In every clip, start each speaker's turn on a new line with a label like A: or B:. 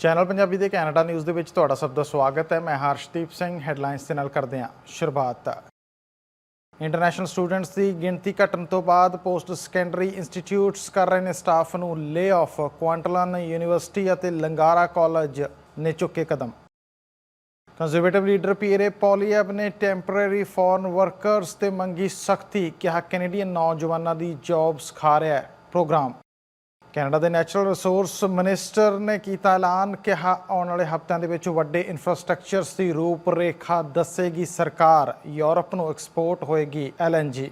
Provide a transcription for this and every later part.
A: Channel Punjabi ਦੇ Canada news ਦੇ ਵਿੱਚ ਤੁਹਾਡਾ ਸਭ ਦਾ ਸਵਾਗਤ ਹੈ। ਮੈਂ ਹਰਸ਼ਦੀਪ ਸਿੰਘ ਹੈਡਲਾਈਨਸ ਦੇ ਨਾਲ ਕਰਦੇ ਹਾਂ ਸ਼ੁਰੂਆਤ। ਇੰਟਰਨੈਸ਼ਨਲ ਸਟੂਡੈਂਟਸ ਦੀ ਗਿਣਤੀ ਘਟਣ ਤੋਂ ਬਾਅਦ ਪੋਸਟ ਸੈਕੰਡਰੀ ਇੰਸਟੀਚਿਊਟਸ ਕਰ ਰਹੇ ਨੇ ਸਟਾਫ ਨੂੰ ਲੇ ਆਫ ਕੁਆਂਟਲਨ ਯੂਨੀਵਰਸਿਟੀ ਅਤੇ ਲੰਗਾਰਾ ਕਾਲਜ ਨੇ ਚੁੱਕੇ ਕਦਮ। ਕੰਜ਼ਰਵੇਟਿਵ ਲੀਡਰ ਪੀਰੇ ਪੋਲੀਅਬ ਨੇ ਟੈਂਪਰੇਰੀ ਫੋਰਨ ਵਰਕਰਸ ਤੇ ਮੰਗੀ ਸਖਤੀ। ਕਿਹਾ ਕੈਨੇਡੀਅਨ ਨੌਜਵਾਨਾਂ ਦੀ ਜੌਬਸ ਖਾ ਰਿਹਾ ਹੈ। ਪ੍ਰੋਗਰਾਮ ਕੈਨੇਡਾ ਦੇ ਨੈਚੁਰਲ ਰਿਸੋਰਸ ਮਿਨਿਸਟਰ ਨੇ ਕੀਤਾ ਐਲਾਨ ਕਿਹਾ ਆਉਣ ਵਾਲੇ ਹਫ਼ਤਿਆਂ ਦੇ ਵਿੱਚ ਵੱਡੇ ਇਨਫਰਾਸਟ੍ਰਕਚਰਸ ਦੀ ਰੂਪਰੇਖਾ ਦੱਸੇਗੀ ਸਰਕਾਰ, ਯੂਰਪ ਨੂੰ ਐਕਸਪੋਰਟ ਹੋਏਗੀ ਐਲਐਨਜੀ।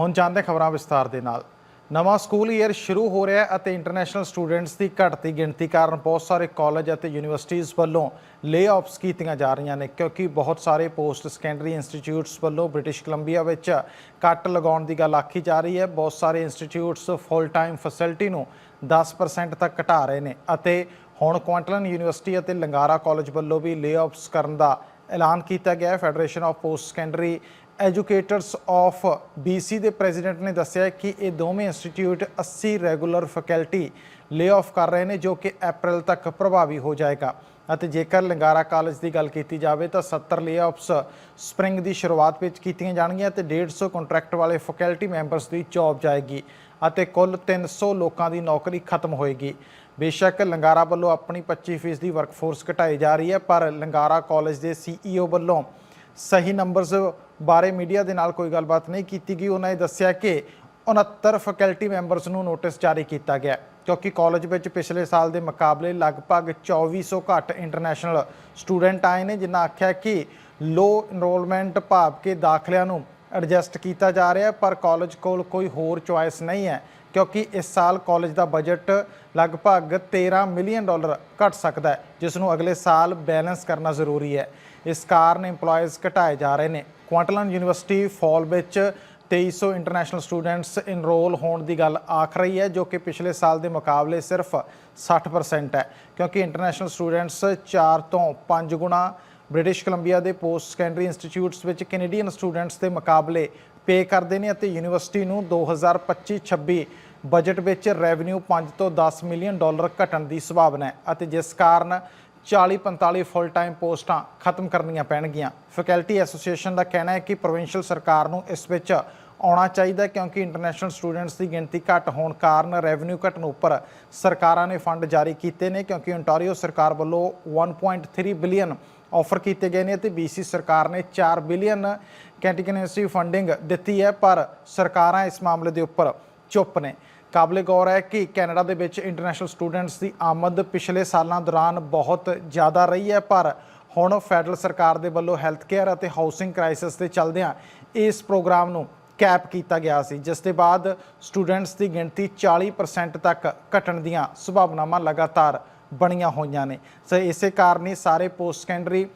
A: ਹੁਣ ਜਾਣਦੇ ਖਬਰਾਂ ਵਿਸਤਾਰ ਦੇ ਨਾਲ। ਨਵਾਂ ਸਕੂਲ ਈਅਰ ਸ਼ੁਰੂ ਹੋ ਰਿਹਾ ਹੈ ਅਤੇ ਇੰਟਰਨੈਸ਼ਨਲ ਸਟੂਡੈਂਟਸ ਦੀ ਘਟਦੀ ਗਿਣਤੀ ਕਾਰਨ ਬਹੁਤ ਸਾਰੇ ਕਾਲਜ ਅਤੇ ਯੂਨੀਵਰਸਿਟੀਆਂ ਵੱਲੋਂ ਲੇ-ਆਫਸ ਕੀਤੀਆਂ ਜਾ ਰਹੀਆਂ ਨੇ, ਕਿਉਂਕਿ ਬਹੁਤ ਸਾਰੇ ਪੋਸਟ ਸੈਕੰਡਰੀ ਇੰਸਟੀਚਿਊਟਸ ਵੱਲੋਂ ਬ੍ਰਿਟਿਸ਼ ਕੋਲੰਬੀਆ ਵਿੱਚ ਕੱਟ ਲਗਾਉਣ ਦੀ ਗੱਲ ਆਖੀ ਜਾ ਰਹੀ ਹੈ। ਬਹੁਤ ਸਾਰੇ ਇੰਸਟੀਚਿਊਟਸ ਫੁੱਲ ਟਾਈਮ ਫੈਸਿਲਿਟੀ ਨੂੰ 10% ਤੱਕ ਘਟਾ ਰਹੇ ਨੇ ਅਤੇ ਹੁਣ ਕੁਆਂਟਲਨ ਯੂਨੀਵਰਸਿਟੀ ਅਤੇ ਲੰਗਾਰਾ ਕਾਲਜ ਵੱਲੋਂ ਵੀ ਲੇ-ਆਫਸ ਕਰਨ ਦਾ ਐਲਾਨ ਕੀਤਾ ਗਿਆ ਹੈ। Federation of post secondary educators of BC ਦੇ ਪ੍ਰੈਜ਼ੀਡੈਂਟ ਨੇ ਦੱਸਿਆ ਕਿ ਇਹ ਦੋਵੇਂ ਇੰਸਟੀਚਿਊਟ 80 ਰੈਗੂਲਰ ਫੈਕਲਟੀ ਲੇ-ਆਫ ਕਰ ਰਹੇ ਨੇ, ਜੋ ਕਿ ਅਪ੍ਰੈਲ ਤੱਕ ਪ੍ਰਭਾਵੀ ਹੋ ਜਾਏਗਾ। ਅਤੇ ਜੇਕਰ ਲੰਗਾਰਾ ਕਾਲਜ ਦੀ ਗੱਲ ਕੀਤੀ ਜਾਵੇ ਤਾਂ 70 ਲੇ-ਆਫਸ ਸਪ੍ਰਿੰਗ ਦੀ ਸ਼ੁਰੂਆਤ ਵਿੱਚ ਕੀਤੀਆਂ ਜਾਣਗੀਆਂ ਤੇ 150 ਕੰਟਰੈਕਟ ਵਾਲੇ ਫੈਕਲਟੀ ਮੈਂਬਰਸ ਦੀ ਜੌਬ ਜਾਏਗੀ। ਅਤੇ ਕੁੱਲ 300 ਲੋਕਾਂ ਦੀ ਨੌਕਰੀ ਖਤਮ ਹੋਏਗੀ। ਬੇਸ਼ੱਕ ਲੰਗਾਰਾ ਵੱਲੋਂ ਆਪਣੀ 25% ਦੀ ਵਰਕਫੋਰਸ ਘਟਾਈ ਜਾ ਰਹੀ ਹੈ, ਪਰ ਲੰਗਾਰਾ ਕਾਲਜ ਦੇ ਸੀਈਓ ਵੱਲੋਂ ਸਹੀ ਨੰਬਰਸ ਬਾਰੇ ਮੀਡੀਆ ਦੇ ਨਾਲ ਕੋਈ ਗੱਲਬਾਤ ਨਹੀਂ ਕੀਤੀ ਗਈ। ਉਹਨਾਂ ਨੇ ਦੱਸਿਆ ਕਿ 69 ਫੈਕਲਟੀ ਮੈਂਬਰਸ ਨੂੰ ਨੋਟਿਸ ਜਾਰੀ ਕੀਤਾ ਗਿਆ ਕਿਉਂਕਿ ਕਾਲਜ ਵਿੱਚ ਪਿਛਲੇ ਸਾਲ ਦੇ ਮੁਕਾਬਲੇ ਲਗਭਗ 2400 ਘੱਟ ਇੰਟਰਨੈਸ਼ਨਲ ਸਟੂਡੈਂਟ ਆਏ ਨੇ, ਜਿਨ੍ਹਾਂ ਆਖਿਆ ਕਿ ਲੋ ਇਨਰੋਲਮੈਂਟ ਭਾਵ ਕੇ ਦਾਖਲਿਆਂ ਨੂੰ ਐਡਜਸਟ ਕੀਤਾ ਜਾ ਰਿਹਾ ਪਰ ਕਾਲਜ ਕੋਲ ਕੋਈ ਹੋਰ ਚੁਆਇਸ ਨਹੀਂ ਹੈ, ਕਿਉਂਕਿ ਇਸ ਸਾਲ ਕਾਲਜ ਦਾ ਬਜਟ ਲਗਭਗ 13 ਮਿਲੀਅਨ ਡਾਲਰ ਘਟ ਸਕਦਾ ਹੈ, ਜਿਸ ਨੂੰ ਅਗਲੇ ਸਾਲ ਬੈਲੈਂਸ ਕਰਨਾ ਜ਼ਰੂਰੀ ਹੈ। ਇਸ ਕਾਰਨ EMPLOYEES ਘਟਾਏ ਜਾ ਰਹੇ ਨੇ। ਕੁਆਂਟਲਨ ਯੂਨੀਵਰਸਿਟੀ ਫਾਲ ਵਿੱਚ 2300 ਇੰਟਰਨੈਸ਼ਨਲ ਸਟੂਡੈਂਟਸ ਇਨਰੋਲ ਹੋਣ ਦੀ ਗੱਲ ਆਖ ਰਹੀ ਹੈ, ਜੋ ਕਿ ਪਿਛਲੇ ਸਾਲ ਦੇ ਮੁਕਾਬਲੇ ਸਿਰਫ 60% ਹੈ, ਕਿਉਂਕਿ ਇੰਟਰਨੈਸ਼ਨਲ ਸਟੂਡੈਂਟਸ 4 ਤੋਂ 5 ਗੁਣਾ ਬ੍ਰਿਟਿਸ਼ ਕੋਲੰਬੀਆ ਦੇ ਪੋਸਟ ਸੈਕੰਡਰੀ ਇੰਸਟੀਚਿਊਟਸ ਵਿੱਚ ਕੈਨੇਡੀਅਨ ਸਟੂਡੈਂਟਸ ਦੇ ਮੁਕਾਬਲੇ ਪੇ ਕਰਦੇ ਨੇ ਅਤੇ ਯੂਨੀਵਰਸਿਟੀ ਨੂੰ 2025-26 ਬਜਟ ਵਿੱਚ ਰੈਵਨਿਊ 5 ਤੋਂ 10 ਮਿਲੀਅਨ ਡਾਲਰ ਘਟਣ ਦੀ ਸੰਭਾਵਨਾ ਹੈ ਅਤੇ ਜਿਸ ਕਾਰਨ 40-45 ਫੁੱਲ ਟਾਈਮ ਪੋਸਟਾਂ ਖਤਮ ਕਰਨੀਆਂ ਪੈਣਗੀਆਂ। ਫੈਕਲਟੀ ਐਸੋਸੀਏਸ਼ਨ ਦਾ ਕਹਿਣਾ ਹੈ ਕਿ ਪ੍ਰੋਵਿੰਸ਼ੀਅਲ ਸਰਕਾਰ ਨੂੰ ਇਸ ਵਿੱਚ ਆਉਣਾ ਚਾਹੀਦਾ ਕਿਉਂਕਿ ਇੰਟਰਨੈਸ਼ਨਲ ਸਟੂਡੈਂਟਸ ਦੀ ਗਿਣਤੀ ਘੱਟ ਹੋਣ ਕਾਰਨ ਰੈਵਨਿਊ ਘਟਣ ਉੱਪਰ ਸਰਕਾਰਾਂ ਨੇ ਫੰਡ ਜਾਰੀ ਕੀਤੇ ਨੇ ਕਿਉਂਕਿ ontario ਸਰਕਾਰ ਵੱਲੋਂ 1.3 ਬਿਲੀਅਨ ਆਫਰ ਕੀਤੇ ਗਏ ਨੇ ਤੇ BC ਸਰਕਾਰ ਨੇ 4 ਬਿਲੀਅਨ ਕੈਂਟੀਗਨੈਂਸੀ ਫੰਡਿੰਗ ਦਿੱਤੀ ਹੈ, ਪਰ ਸਰਕਾਰਾਂ ਇਸ ਮਾਮਲੇ ਦੇ ਉੱਪਰ ਚੁੱਪ ਨੇ। ਕਾਬਲੇ ਗੌਰ ਹੈ ਕਿ ਕੈਨੇਡਾ ਦੇ ਵਿੱਚ ਇੰਟਰਨੈਸ਼ਨਲ ਸਟੂਡੈਂਟਸ ਦੀ ਆਮਦ ਪਿਛਲੇ ਸਾਲਾਂ ਦੌਰਾਨ ਬਹੁਤ ਜ਼ਿਆਦਾ ਰਹੀ ਹੈ, ਪਰ ਹੁਣ ਫੈਡਰਲ ਸਰਕਾਰ ਦੇ ਵੱਲੋਂ ਹੈਲਥ ਕੇਅਰ ਅਤੇ ਹਾਊਸਿੰਗ ਕ੍ਰਾਈਸਿਸ ਦੇ ਚੱਲਦਿਆਂ ਇਸ ਪ੍ਰੋਗਰਾਮ ਨੂੰ ਕੈਪ ਕੀਤਾ ਗਿਆ ਸੀ, ਜਿਸ ਦੇ ਬਾਅਦ ਸਟੂਡੈਂਟਸ ਦੀ ਗਿਣਤੀ 40% ਤੱਕ ਘਟਣ ਦੀਆਂ ਸੰਭਾਵਨਾਵਾਂ ਲਗਾਤਾਰ ਬਣੀਆਂ ਹੋਈਆਂ ਨੇ। ਸੋ ਇਸੇ ਕਾਰਨ ਹੀ ਸਾਰੇ ਪੋਸਟ ਸੈਕੰਡਰੀ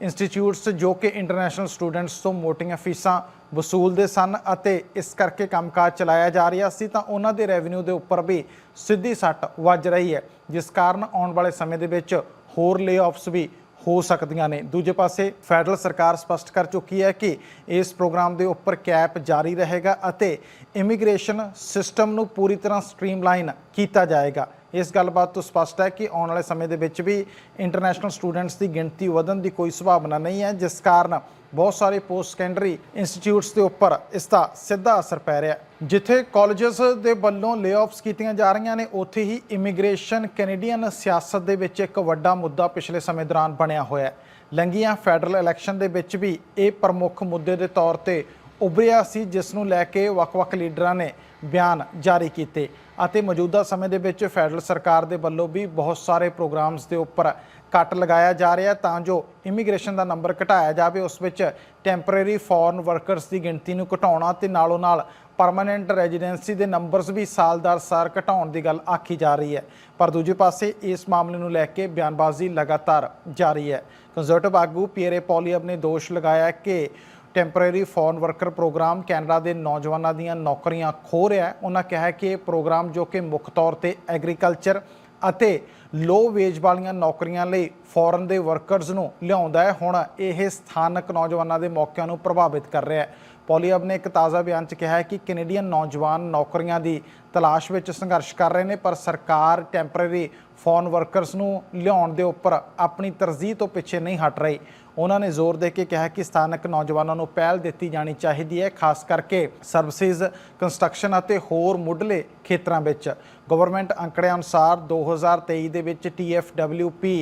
A: ਇੰਸਟੀਚਿਊਟਸ ਜੋ ਕਿ ਇੰਟਰਨੈਸ਼ਨਲ ਸਟੂਡੈਂਟਸ ਤੋਂ ਮੋਟੀਆਂ ਫੀਸਾਂ ਵਸੂਲਦੇ ਸਨ ਅਤੇ ਇਸ ਕਰਕੇ ਕੰਮਕਾਜ ਚਲਾਇਆ ਜਾ ਰਿਹਾ ਸੀ, ਤਾਂ ਉਹਨਾਂ ਦੇ ਰੈਵਨਿਊ ਦੇ ਉੱਪਰ ਵੀ ਸਿੱਧੀ ਸੱਟ ਵੱਜ ਰਹੀ ਹੈ, ਜਿਸ ਕਾਰਨ ਆਉਣ ਵਾਲੇ ਸਮੇਂ ਦੇ ਵਿੱਚ ਹੋਰ ਲੇਆਫਸ ਵੀ ਹੋ ਸਕਦੀਆਂ ਨੇ। ਦੂਜੇ ਪਾਸੇ ਫੈਡਰਲ ਸਰਕਾਰ ਸਪਸ਼ਟ ਕਰ ਚੁੱਕੀ ਹੈ ਕਿ ਇਸ ਪ੍ਰੋਗਰਾਮ ਦੇ ਉੱਪਰ ਕੈਪ ਜਾਰੀ ਰਹੇਗਾ ਅਤੇ ਇਮੀਗ੍ਰੇਸ਼ਨ ਸਿਸਟਮ ਨੂੰ ਪੂਰੀ ਤਰ੍ਹਾਂ ਸਟ੍ਰੀਮਲਾਈਨ ਕੀਤਾ ਜਾਏਗਾ। ਇਸ ਗੱਲਬਾਤ ਤੋਂ ਸਪਸ਼ਟ ਹੈ ਕਿ ਆਉਣ ਵਾਲੇ ਸਮੇਂ ਦੇ ਵਿੱਚ ਵੀ ਇੰਟਰਨੈਸ਼ਨਲ ਸਟੂਡੈਂਟਸ ਦੀ ਗਿਣਤੀ ਵਧਣ ਦੀ ਕੋਈ ਸੰਭਾਵਨਾ ਨਹੀਂ ਹੈ, ਜਿਸ ਕਾਰਨ ਬਹੁਤ ਸਾਰੇ ਪੋਸਟ ਸੈਕੰਡਰੀ ਇੰਸਟੀਚਿਊਟਸ ਦੇ ਉੱਪਰ ਇਸ ਦਾ ਸਿੱਧਾ ਅਸਰ ਪੈ ਰਿਹਾ ਹੈ। ਜਿੱਥੇ ਕਾਲਜਸ ਦੇ ਵੱਲੋਂ ਲੇਆਫਸ ਕੀਤੀਆਂ ਜਾ ਰਹੀਆਂ ਨੇ, ਉੱਥੇ ਹੀ ਇਮੀਗ੍ਰੇਸ਼ਨ ਕੈਨੇਡੀਅਨ ਸਿਆਸਤ ਦੇ ਵਿੱਚ ਇੱਕ ਵੱਡਾ ਮੁੱਦਾ ਪਿਛਲੇ ਸਮੇਂ ਦੌਰਾਨ ਬਣਿਆ ਹੋਇਆ ਹੈ। ਲੰਗੀਆਂ ਫੈਡਰਲ ਇਲੈਕਸ਼ਨ ਦੇ ਵਿੱਚ ਵੀ ਇਹ ਪ੍ਰਮੁੱਖ ਮੁੱਦੇ ਦੇ ਤੌਰ ਤੇ ਉਭਰਿਆ ਸੀ, ਜਿਸ ਨੂੰ ਲੈ ਕੇ ਵੱਖ-ਵੱਖ ਲੀਡਰਾਂ ਨੇ ਬਿਆਨ ਜਾਰੀ ਕੀਤੇ। ਅਤੇ ਮੌਜੂਦਾ ਸਮੇਂ ਦੇ ਵਿੱਚ ਫੈਡਰਲ ਸਰਕਾਰ ਦੇ ਵੱਲੋਂ ਵੀ ਬਹੁਤ ਸਾਰੇ ਪ੍ਰੋਗਰਾਮਸ ਦੇ ਉੱਪਰ ਕੱਟ ਲਗਾਇਆ ਜਾ ਰਿਹਾ ਤਾਂ ਜੋ ਇਮੀਗ੍ਰੇਸ਼ਨ ਦਾ ਨੰਬਰ ਘਟਾਇਆ ਜਾਵੇ, ਉਸ ਵਿੱਚ ਟੈਂਪਰੇਰੀ ਫੋਰਨ ਵਰਕਰਸ ਦੀ ਗਿਣਤੀ ਨੂੰ ਘਟਾਉਣਾ ਤੇ ਨਾਲੋਂ ਨਾਲ ਪਰਮਨੈਂਟ ਰੈਜ਼ੀਡੈਂਸੀ ਦੇ ਨੰਬਰਸ ਵੀ ਸਾਲ-ਦਰ ਸਾਲ ਘਟਾਉਣ ਦੀ ਗੱਲ ਆਖੀ ਜਾ ਰਹੀ ਹੈ। ਪਰ ਦੂਜੇ ਪਾਸੇ ਇਸ ਮਾਮਲੇ ਨੂੰ ਲੈ ਕੇ ਬਿਆਨਬਾਜ਼ੀ ਲਗਾਤਾਰ ਜਾਰੀ ਹੈ। ਕੰਜ਼ਰਵੇਟਿਵ ਆਗੂ ਪੀਅਰੇ ਪੋਲੀਅਬ ਨੇ ਦੋਸ਼ ਲਗਾਇਆ ਕਿ temporary foreign worker program Canada ਦੇ ਨੌਜਵਾਨਾਂ ਦੀਆਂ ਨੌਕਰੀਆਂ ਖੋ ਰਿਹਾ ਹੈ। ਉਹਨਾਂ ਕਿਹਾ ਕਿ ਇਹ ਪ੍ਰੋਗਰਾਮ ਜੋ ਕਿ ਮੁੱਖ ਤੌਰ ਤੇ ਐਗਰੀਕਲਚਰ ਅਤੇ ਲੋ ਵੇਜ ਵਾਲੀਆਂ ਨੌਕਰੀਆਂ ਲਈ ਫੋਰਨ ਦੇ ਵਰਕਰਸ ਨੂੰ ਲਿਆਉਂਦਾ ਹੈ। ਹੁਣ ਇਹ ਸਥਾਨਕ ਨੌਜਵਾਨਾਂ ਦੇ ਮੌਕਿਆਂ ਨੂੰ ਪ੍ਰਭਾਵਿਤ ਕਰ ਰਿਹਾ ਹੈ। ਪੋਲੀਅਬ ਨੇ ਇੱਕ ਤਾਜ਼ਾ ਬਿਆਨ 'ਚ ਕਿਹਾ ਹੈ ਕਿ ਕੈਨੇਡੀਅਨ ਨੌਜਵਾਨ ਨੌਕਰੀਆਂ ਦੀ ਤਲਾਸ਼ ਵਿੱਚ ਸੰਘਰਸ਼ ਕਰ ਰਹੇ ਨੇ, ਪਰ ਸਰਕਾਰ ਟੈਂਪਰੇਰੀ ਫੋਰਨ ਵਰਕਰਸ ਨੂੰ ਲਿਆਉਣ ਦੇ ਉੱਪਰ ਆਪਣੀ ਤਰਜੀਹ ਤੋਂ ਪਿੱਛੇ ਨਹੀਂ ਹਟ ਰਹੀ। ਉਹਨਾਂ ਨੇ ਜ਼ੋਰ ਦੇ ਕੇ ਕਿਹਾ ਕਿ ਸਥਾਨਕ ਨੌਜਵਾਨਾਂ ਨੂੰ ਪਹਿਲ ਦਿੱਤੀ ਜਾਣੀ ਚਾਹੀਦੀ ਹੈ, ਖਾਸ ਕਰਕੇ ਸਰਵਿਸਿਜ਼ ਕੰਸਟਰਕਸ਼ਨ ਅਤੇ ਹੋਰ ਮੁੱਢਲੇ ਖੇਤਰਾਂ ਵਿੱਚ। ਗਵਰਨਮੈਂਟ ਅੰਕੜਿਆਂ ਅਨੁਸਾਰ 2023 ਦੇ ਵਿੱਚ TFWP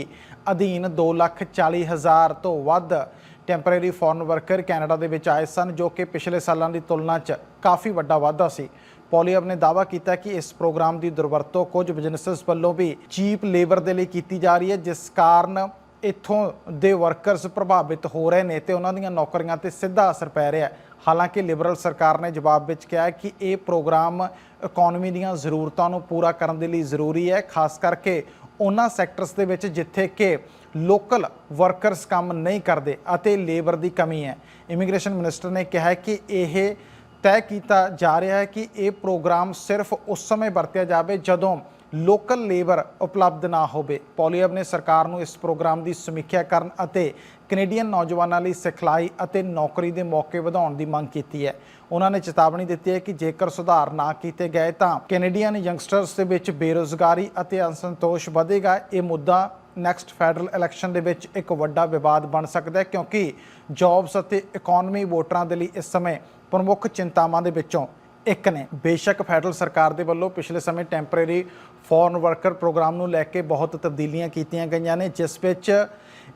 A: ਅਧੀਨ 240000 ਤੋਂ ਵੱਧ ਟੈਂਪਰੇਰੀ ਫੋਰਨ ਵਰਕਰ ਕੈਨੇਡਾ ਦੇ ਵਿੱਚ ਆਏ ਸਨ, ਜੋ ਕਿ ਪਿਛਲੇ ਸਾਲਾਂ ਦੀ ਤੁਲਨਾ 'ਚ ਕਾਫੀ ਵੱਡਾ ਵਾਧਾ ਸੀ। ਪੋਲੀਅਬ ਨੇ ਦਾਅਵਾ ਕੀਤਾ ਕਿ ਇਸ ਪ੍ਰੋਗਰਾਮ ਦੀ ਦੁਰਵਰਤੋਂ ਕੁਝ ਬਿਜ਼ਨੈਸਸ ਵੱਲੋਂ ਵੀ ਚੀਪ ਲੇਬਰ ਦੇ ਲਈ ਕੀਤੀ ਜਾ ਰਹੀ ਹੈ, ਜਿਸ ਕਾਰਨ ਇੱਥੋਂ ਦੇ ਵਰਕਰਸ ਪ੍ਰਭਾਵਿਤ ਹੋ ਰਹੇ ਨੇ ਤੇ ਉਹਨਾਂ ਦੀਆਂ ਨੌਕਰੀਆਂ ਤੇ ਸਿੱਧਾ ਅਸਰ ਪੈ ਰਿਹਾ ਹੈ। ਹਾਲਾਂਕਿ ਲਿਬਰਲ ਸਰਕਾਰ ਨੇ ਜਵਾਬ ਵਿੱਚ ਕਿਹਾ ਕਿ ਇਹ ਪ੍ਰੋਗਰਾਮ ਇਕਨੋਮੀ ਦੀਆਂ ਜ਼ਰੂਰਤਾਂ ਨੂੰ ਪੂਰਾ ਕਰਨ ਦੇ ਲਈ ਜ਼ਰੂਰੀ ਹੈ, ਖਾਸ ਕਰਕੇ ਉਹਨਾਂ ਸੈਕਟਰਸ ਦੇ ਵਿੱਚ ਜਿੱਥੇ ਕਿ ਲੋਕਲ ਵਰਕਰਸ ਕੰਮ ਨਹੀਂ ਕਰਦੇ ਅਤੇ ਲੇਬਰ ਦੀ ਕਮੀ ਹੈ। ਇਮੀਗ੍ਰੇਸ਼ਨ ਮਿਨਿਸਟਰ ਨੇ ਕਿਹਾ ਕਿ ਇਹ ਤੈਅ ਕੀਤਾ ਜਾ ਰਿਹਾ ਹੈ ਕਿ ਇਹ ਪ੍ਰੋਗਰਾਮ ਸਿਰਫ ਉਸ ਸਮੇਂ ਵਰਤਿਆ ਜਾਵੇ ਜਦੋਂ ਲੋਕਲ ਲੇਬਰ ਉਪਲਬਧ ਨਾ ਹੋਵੇ। ਪੋਲੀਅਬ ਨੇ ਸਰਕਾਰ ਨੂੰ ਇਸ ਪ੍ਰੋਗਰਾਮ ਦੀ ਸਮੀਖਿਆ ਕਰਨ ਅਤੇ ਕੈਨੇਡੀਅਨ ਨੌਜਵਾਨਾਂ ਲਈ ਸਿਖਲਾਈ ਅਤੇ ਨੌਕਰੀ ਦੇ ਮੌਕੇ ਵਧਾਉਣ ਦੀ ਮੰਗ ਕੀਤੀ ਹੈ। ਉਹਨਾਂ ਨੇ ਚੇਤਾਵਨੀ ਦਿੱਤੀ ਹੈ ਕਿ ਜੇਕਰ ਸੁਧਾਰ ਨਾ ਕੀਤੇ ਗਏ ਤਾਂ ਕੈਨੇਡੀਅਨ ਯੰਗਸਟਰਸ ਦੇ ਵਿੱਚ ਬੇਰੋਜ਼ਗਾਰੀ ਅਤੇ ਅਸੰਤੋਸ਼ ਵਧੇਗਾ। ਇਹ ਮੁੱਦਾ ਨੈਕਸਟ ਫੈਡਰਲ ਇਲੈਕਸ਼ਨ ਦੇ ਵਿੱਚ ਇੱਕ ਵੱਡਾ ਵਿਵਾਦ ਬਣ ਸਕਦਾ ਹੈ ਕਿਉਂਕਿ ਜੌਬਸ ਅਤੇ ਇਕਨੋਮੀ ਵੋਟਰਾਂ ਦੇ ਲਈ ਇਸ ਸਮੇਂ ਪ੍ਰਮੁੱਖ ਚਿੰਤਾਵਾਂ ਦੇ ਵਿੱਚੋਂ ਇੱਕ ਨੇ ਬੇਸ਼ੱਕ ਫੈਡਰਲ ਸਰਕਾਰ ਦੇ ਵੱਲੋਂ ਪਿਛਲੇ ਸਮੇਂ ਟੈਂਪਰੇਰੀ ਫੋਰਨ ਵਰਕਰ ਪ੍ਰੋਗਰਾਮ ਨੂੰ ਲੈ ਕੇ ਬਹੁਤ ਤਬਦੀਲੀਆਂ ਕੀਤੀਆਂ ਗਈਆਂ ਨੇ, ਜਿਸ ਵਿੱਚ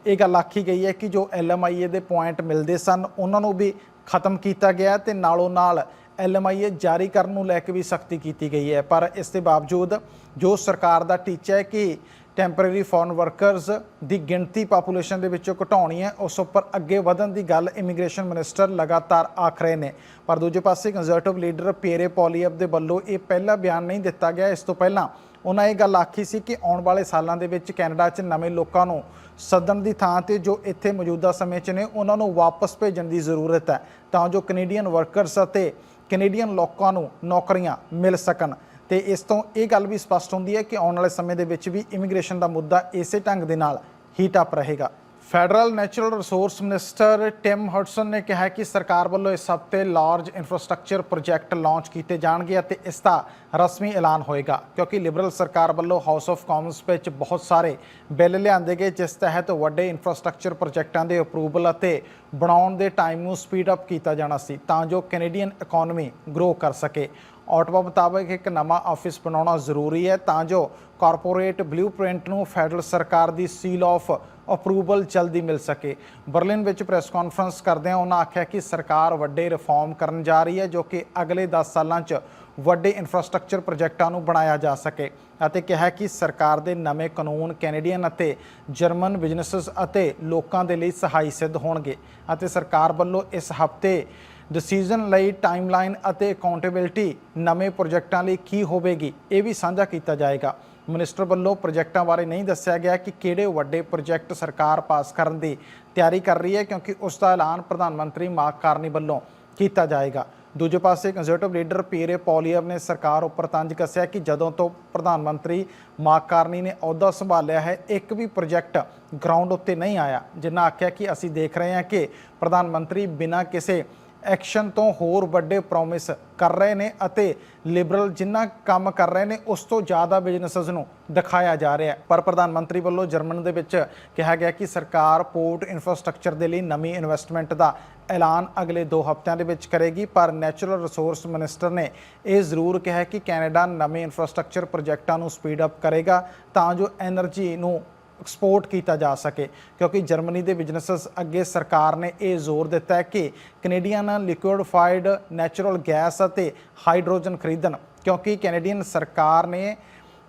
A: ਇਹ ਗੱਲ ਆਖੀ ਗਈ ਹੈ ਕਿ ਜੋ ਐਲਐਮਆਈਏ ਦੇ ਪੁਆਇੰਟ ਮਿਲਦੇ ਸਨ, ਉਹਨਾਂ ਨੂੰ ਵੀ ਖਤਮ ਕੀਤਾ ਗਿਆ ਤੇ ਨਾਲੋਂ ਨਾਲ ਐਲਐਮਆਈਏ ਜਾਰੀ ਕਰਨ ਨੂੰ ਲੈ ਕੇ ਵੀ ਸਖਤੀ ਕੀਤੀ ਗਈ ਹੈ। ਪਰ ਇਸ ਦੇ ਬਾਵਜੂਦ ਜੋ ਸਰਕਾਰ ਦਾ ਟੀਚਾ ਹੈ ਕਿ ਟੈਂਪਰੇਰੀ ਫੋਰਨ ਵਰਕਰਸ ਦੀ ਗਿਣਤੀ ਪਾਪੂਲੇਸ਼ਨ ਦੇ ਵਿੱਚੋਂ ਘਟਾਉਣੀ ਹੈ, ਉਸ ਉੱਪਰ ਅੱਗੇ ਵਧਣ ਦੀ ਗੱਲ ਇਮੀਗ੍ਰੇਸ਼ਨ ਮਿਨਿਸਟਰ ਲਗਾਤਾਰ ਆਖ ਰਹੇ ਨੇ। ਪਰ ਦੂਜੇ ਪਾਸੇ ਕੰਜ਼ਰਵੇਟਿਵ ਲੀਡਰ ਪੀਰੇ ਪੋਲੀਅਬ ਦੇ ਵੱਲੋਂ ਇਹ ਪਹਿਲਾ ਬਿਆਨ ਨਹੀਂ ਦਿੱਤਾ ਗਿਆ। ਇਸ ਤੋਂ ਪਹਿਲਾਂ ਉਹਨਾਂ ਇਹ ਗੱਲ ਆਖੀ ਸੀ ਕਿ ਆਉਣ ਵਾਲੇ ਸਾਲਾਂ ਦੇ ਵਿੱਚ ਕੈਨੇਡਾ 'ਚ ਨਵੇਂ ਲੋਕਾਂ ਨੂੰ ਸੱਦਣ ਦੀ ਥਾਂ ਤੇ ਜੋ ਇੱਥੇ ਮੌਜੂਦਾ ਸਮੇਂ 'ਚ ਨੇ, ਉਹਨਾਂ ਨੂੰ ਵਾਪਸ ਭੇਜਣ ਦੀ ਜ਼ਰੂਰਤ ਹੈ, ਤਾਂ ਜੋ ਕੈਨੇਡੀਅਨ ਵਰਕਰਸ ਅਤੇ ਕੈਨੇਡੀਅਨ ਲੋਕਾਂ ਨੂੰ ਨੌਕਰੀਆਂ ਮਿਲ ਸਕਣ। ਤੇ ਇਸ ਤੋਂ ਇਹ ਗੱਲ ਵੀ ਸਪਸ਼ਟ ਹੁੰਦੀ ਹੈ ਕਿ ਆਉਣ ਵਾਲੇ ਸਮੇਂ ਦੇ ਵਿੱਚ ਵੀ ਇਮੀਗ੍ਰੇਸ਼ਨ ਦਾ ਮੁੱਦਾ ਇਸੇ ਢੰਗ ਦੇ ਨਾਲ ਹੀਟ ਅਪ ਰਹੇਗਾ। Federal natural resource minister Tim Hudson ਨੇ ਕਿਹਾ ਕਿ ਸਰਕਾਰ ਵੱਲੋਂ ਇਸ ਹਫ਼ਤੇ ਲਾਰਜ ਇਨਫਰਾਸਟ੍ਰਕਚਰ ਪ੍ਰੋਜੈਕਟ ਲਾਂਚ ਕੀਤੇ ਜਾਣਗੇ ਅਤੇ ਇਸ ਦਾ ਰਸਮੀ ਐਲਾਨ ਹੋਏਗਾ, ਕਿਉਂਕਿ ਲਿਬਰਲ ਸਰਕਾਰ ਵੱਲੋਂ ਹਾਊਸ ਆਫ ਕਾਮਨਸ ਵਿੱਚ ਬਹੁਤ ਸਾਰੇ ਬਿੱਲ ਲਿਆਂਦੇ ਗਏ, ਜਿਸ ਤਹਿਤ ਵੱਡੇ ਇਨਫਰਾਸਟ੍ਰਕਚਰ ਪ੍ਰੋਜੈਕਟਾਂ ਦੇ ਅਪਰੂਵਲ ਅਤੇ ਬਣਾਉਣ ਦੇ ਟਾਈਮ ਨੂੰ ਸਪੀਡ ਅਪ ਕੀਤਾ ਜਾਣਾ ਸੀ, ਤਾਂ ਜੋ ਕੈਨੇਡੀਅਨ ਇਕਨੋਮੀ ਗਰੋ ਕਰ ਸਕੇ। ਆਟਵਾ ਮੁਤਾਬਕ ਇੱਕ ਨਵਾਂ ਆਫਿਸ ਬਣਾਉਣਾ ਜ਼ਰੂਰੀ ਹੈ ਤਾਂ ਜੋ ਕਾਰਪੋਰੇਟ ਬਲੂਪ੍ਰਿੰਟ ਨੂੰ ਫੈਡਰਲ ਸਰਕਾਰ ਦੀ ਸੀਲ ਆਫ ਅਪਰੂਵਲ ਜਲਦੀ ਮਿਲ ਸਕੇ। ਬਰਲਿਨ ਵਿੱਚ ਪ੍ਰੈਸ ਕਾਨਫਰੰਸ ਕਰਦਿਆਂ ਉਹਨਾਂ ਆਖਿਆ ਕਿ ਸਰਕਾਰ ਵੱਡੇ ਰਿਫਾਰਮ ਕਰਨ ਜਾ ਰਹੀ ਹੈ ਜੋ ਕਿ ਅਗਲੇ 10 ਸਾਲਾਂ 'ਚ ਵੱਡੇ ਇਨਫਰਾਸਟ੍ਰਕਚਰ ਪ੍ਰੋਜੈਕਟਾਂ ਨੂੰ ਬਣਾਇਆ ਜਾ ਸਕੇ ਅਤੇ ਕਿਹਾ ਕਿ ਸਰਕਾਰ ਦੇ ਨਵੇਂ ਕਾਨੂੰਨ ਕੈਨੇਡੀਅਨ ਅਤੇ ਜਰਮਨ ਬਿਜ਼ਨੈਸਸ ਅਤੇ ਲੋਕਾਂ ਦੇ ਲਈ ਸਹਾਈ ਸਿੱਧ ਹੋਣਗੇ ਅਤੇ ਸਰਕਾਰ ਵੱਲੋਂ ਇਸ ਹਫ਼ਤੇ ਡਿਸੀਜਨ ਲਈ ਟਾਈਮਲਾਈਨ ਅਤੇ ਅਕਾਊਂਟੇਬਿਲਟੀ ਨਵੇਂ ਪ੍ਰੋਜੈਕਟਾਂ ਲਈ ਕੀ ਹੋਵੇਗੀ, ਇਹ ਵੀ ਸਾਂਝਾ ਕੀਤਾ ਜਾਏਗਾ। ਮਿਨਿਸਟਰ ਵੱਲੋਂ ਪ੍ਰੋਜੈਕਟਾਂ ਬਾਰੇ ਨਹੀਂ ਦੱਸਿਆ ਗਿਆ ਕਿ ਕਿਹੜੇ ਵੱਡੇ ਪ੍ਰੋਜੈਕਟ ਸਰਕਾਰ ਪਾਸ ਕਰਨ ਦੀ ਤਿਆਰੀ ਕਰ ਰਹੀ ਹੈ, ਕਿਉਂਕਿ ਉਸ ਦਾ ਐਲਾਨ ਪ੍ਰਧਾਨ ਮੰਤਰੀ ਮਾਰਕ ਕਾਰਨੀ ਵੱਲੋਂ ਕੀਤਾ ਜਾਏਗਾ। ਦੂਜੇ ਪਾਸੇ ਕੰਜ਼ਰਵੇਟਿਵ ਲੀਡਰ ਪੀਰੇ ਪੋਲੀਅਰ ਨੇ ਸਰਕਾਰ ਉੱਪਰ ਤੰਜ ਕੱਸਿਆ ਕਿ ਜਦੋਂ ਤੋਂ ਪ੍ਰਧਾਨ ਮੰਤਰੀ ਮਾਰਕ ਕਾਰਨੀ ਨੇ ਅਹੁਦਾ ਸੰਭਾਲਿਆ ਹੈ, ਇੱਕ ਵੀ ਪ੍ਰੋਜੈਕਟ ਗਰਾਊਂਡ ਉੱਤੇ ਨਹੀਂ ਆਇਆ, ਜਿਨ੍ਹਾਂ ਆਖਿਆ ਕਿ ਅਸੀਂ ਦੇਖ ਰਹੇ ਹਾਂ ਕਿ ਪ੍ਰਧਾਨ ਮੰਤਰੀ ਬਿਨਾਂ ਕਿਸੇ ਐਕਸ਼ਨ ਤੋਂ ਹੋਰ ਵੱਡੇ ਪ੍ਰੋਮਿਸ ਕਰ ਰਹੇ ਨੇ ਅਤੇ ਲਿਬਰਲ ਜਿੰਨਾ ਕੰਮ ਕਰ ਰਹੇ ਨੇ, ਉਸ ਤੋਂ ਜ਼ਿਆਦਾ ਬਿਜ਼ਨਸਸ ਨੂੰ ਦਿਖਾਇਆ ਜਾ ਰਿਹਾ ਪਰ ਪ੍ਰਧਾਨ ਮੰਤਰੀ ਵੱਲੋਂ ਜਰਮਨ ਦੇ ਵਿੱਚ ਕਿਹਾ ਗਿਆ ਕਿ ਸਰਕਾਰ ਪੋਰਟ ਇਨਫਰਾਸਟ੍ਰਕਚਰ ਦੇ ਲਈ ਨਵੀਂ ਇਨਵੈਸਟਮੈਂਟ ਦਾ ਐਲਾਨ ਅਗਲੇ 2 ਹਫ਼ਤਿਆਂ ਦੇ ਵਿੱਚ ਕਰੇਗੀ। ਪਰ ਨੈਚੁਰਲ ਰਿਸੋਰਸ ਮਿਨਿਸਟਰ ਨੇ ਇਹ ਜ਼ਰੂਰ ਕਿਹਾ ਕਿ ਕੈਨੇਡਾ ਨਵੇਂ ਇਨਫਰਾਸਟ੍ਰਕਚਰ ਪ੍ਰੋਜੈਕਟਾਂ ਨੂੰ ਸਪੀਡ ਅਪ ਕਰੇਗਾ ਤਾਂ ਜੋ ਐਨਰਜੀ ਨੂੰ ਐਕਸਪੋਰਟ ਕੀਤਾ ਜਾ ਸਕੇ, ਕਿਉਂਕਿ ਜਰਮਨੀ ਦੇ ਬਿਜ਼ਨੈਸਸ ਅੱਗੇ ਸਰਕਾਰ ਨੇ ਇਹ ਜ਼ੋਰ ਦਿੱਤਾ ਹੈ ਕਿ ਕੈਨੇਡੀਅਨ ਲਿਕੁਇਡਫਾਈਡ ਨੈਚੁਰਲ ਗੈਸ ਅਤੇ ਹਾਈਡਰੋਜਨ ਖਰੀਦਣ, ਕਿਉਂਕਿ ਕੈਨੇਡੀਅਨ ਸਰਕਾਰ ਨੇ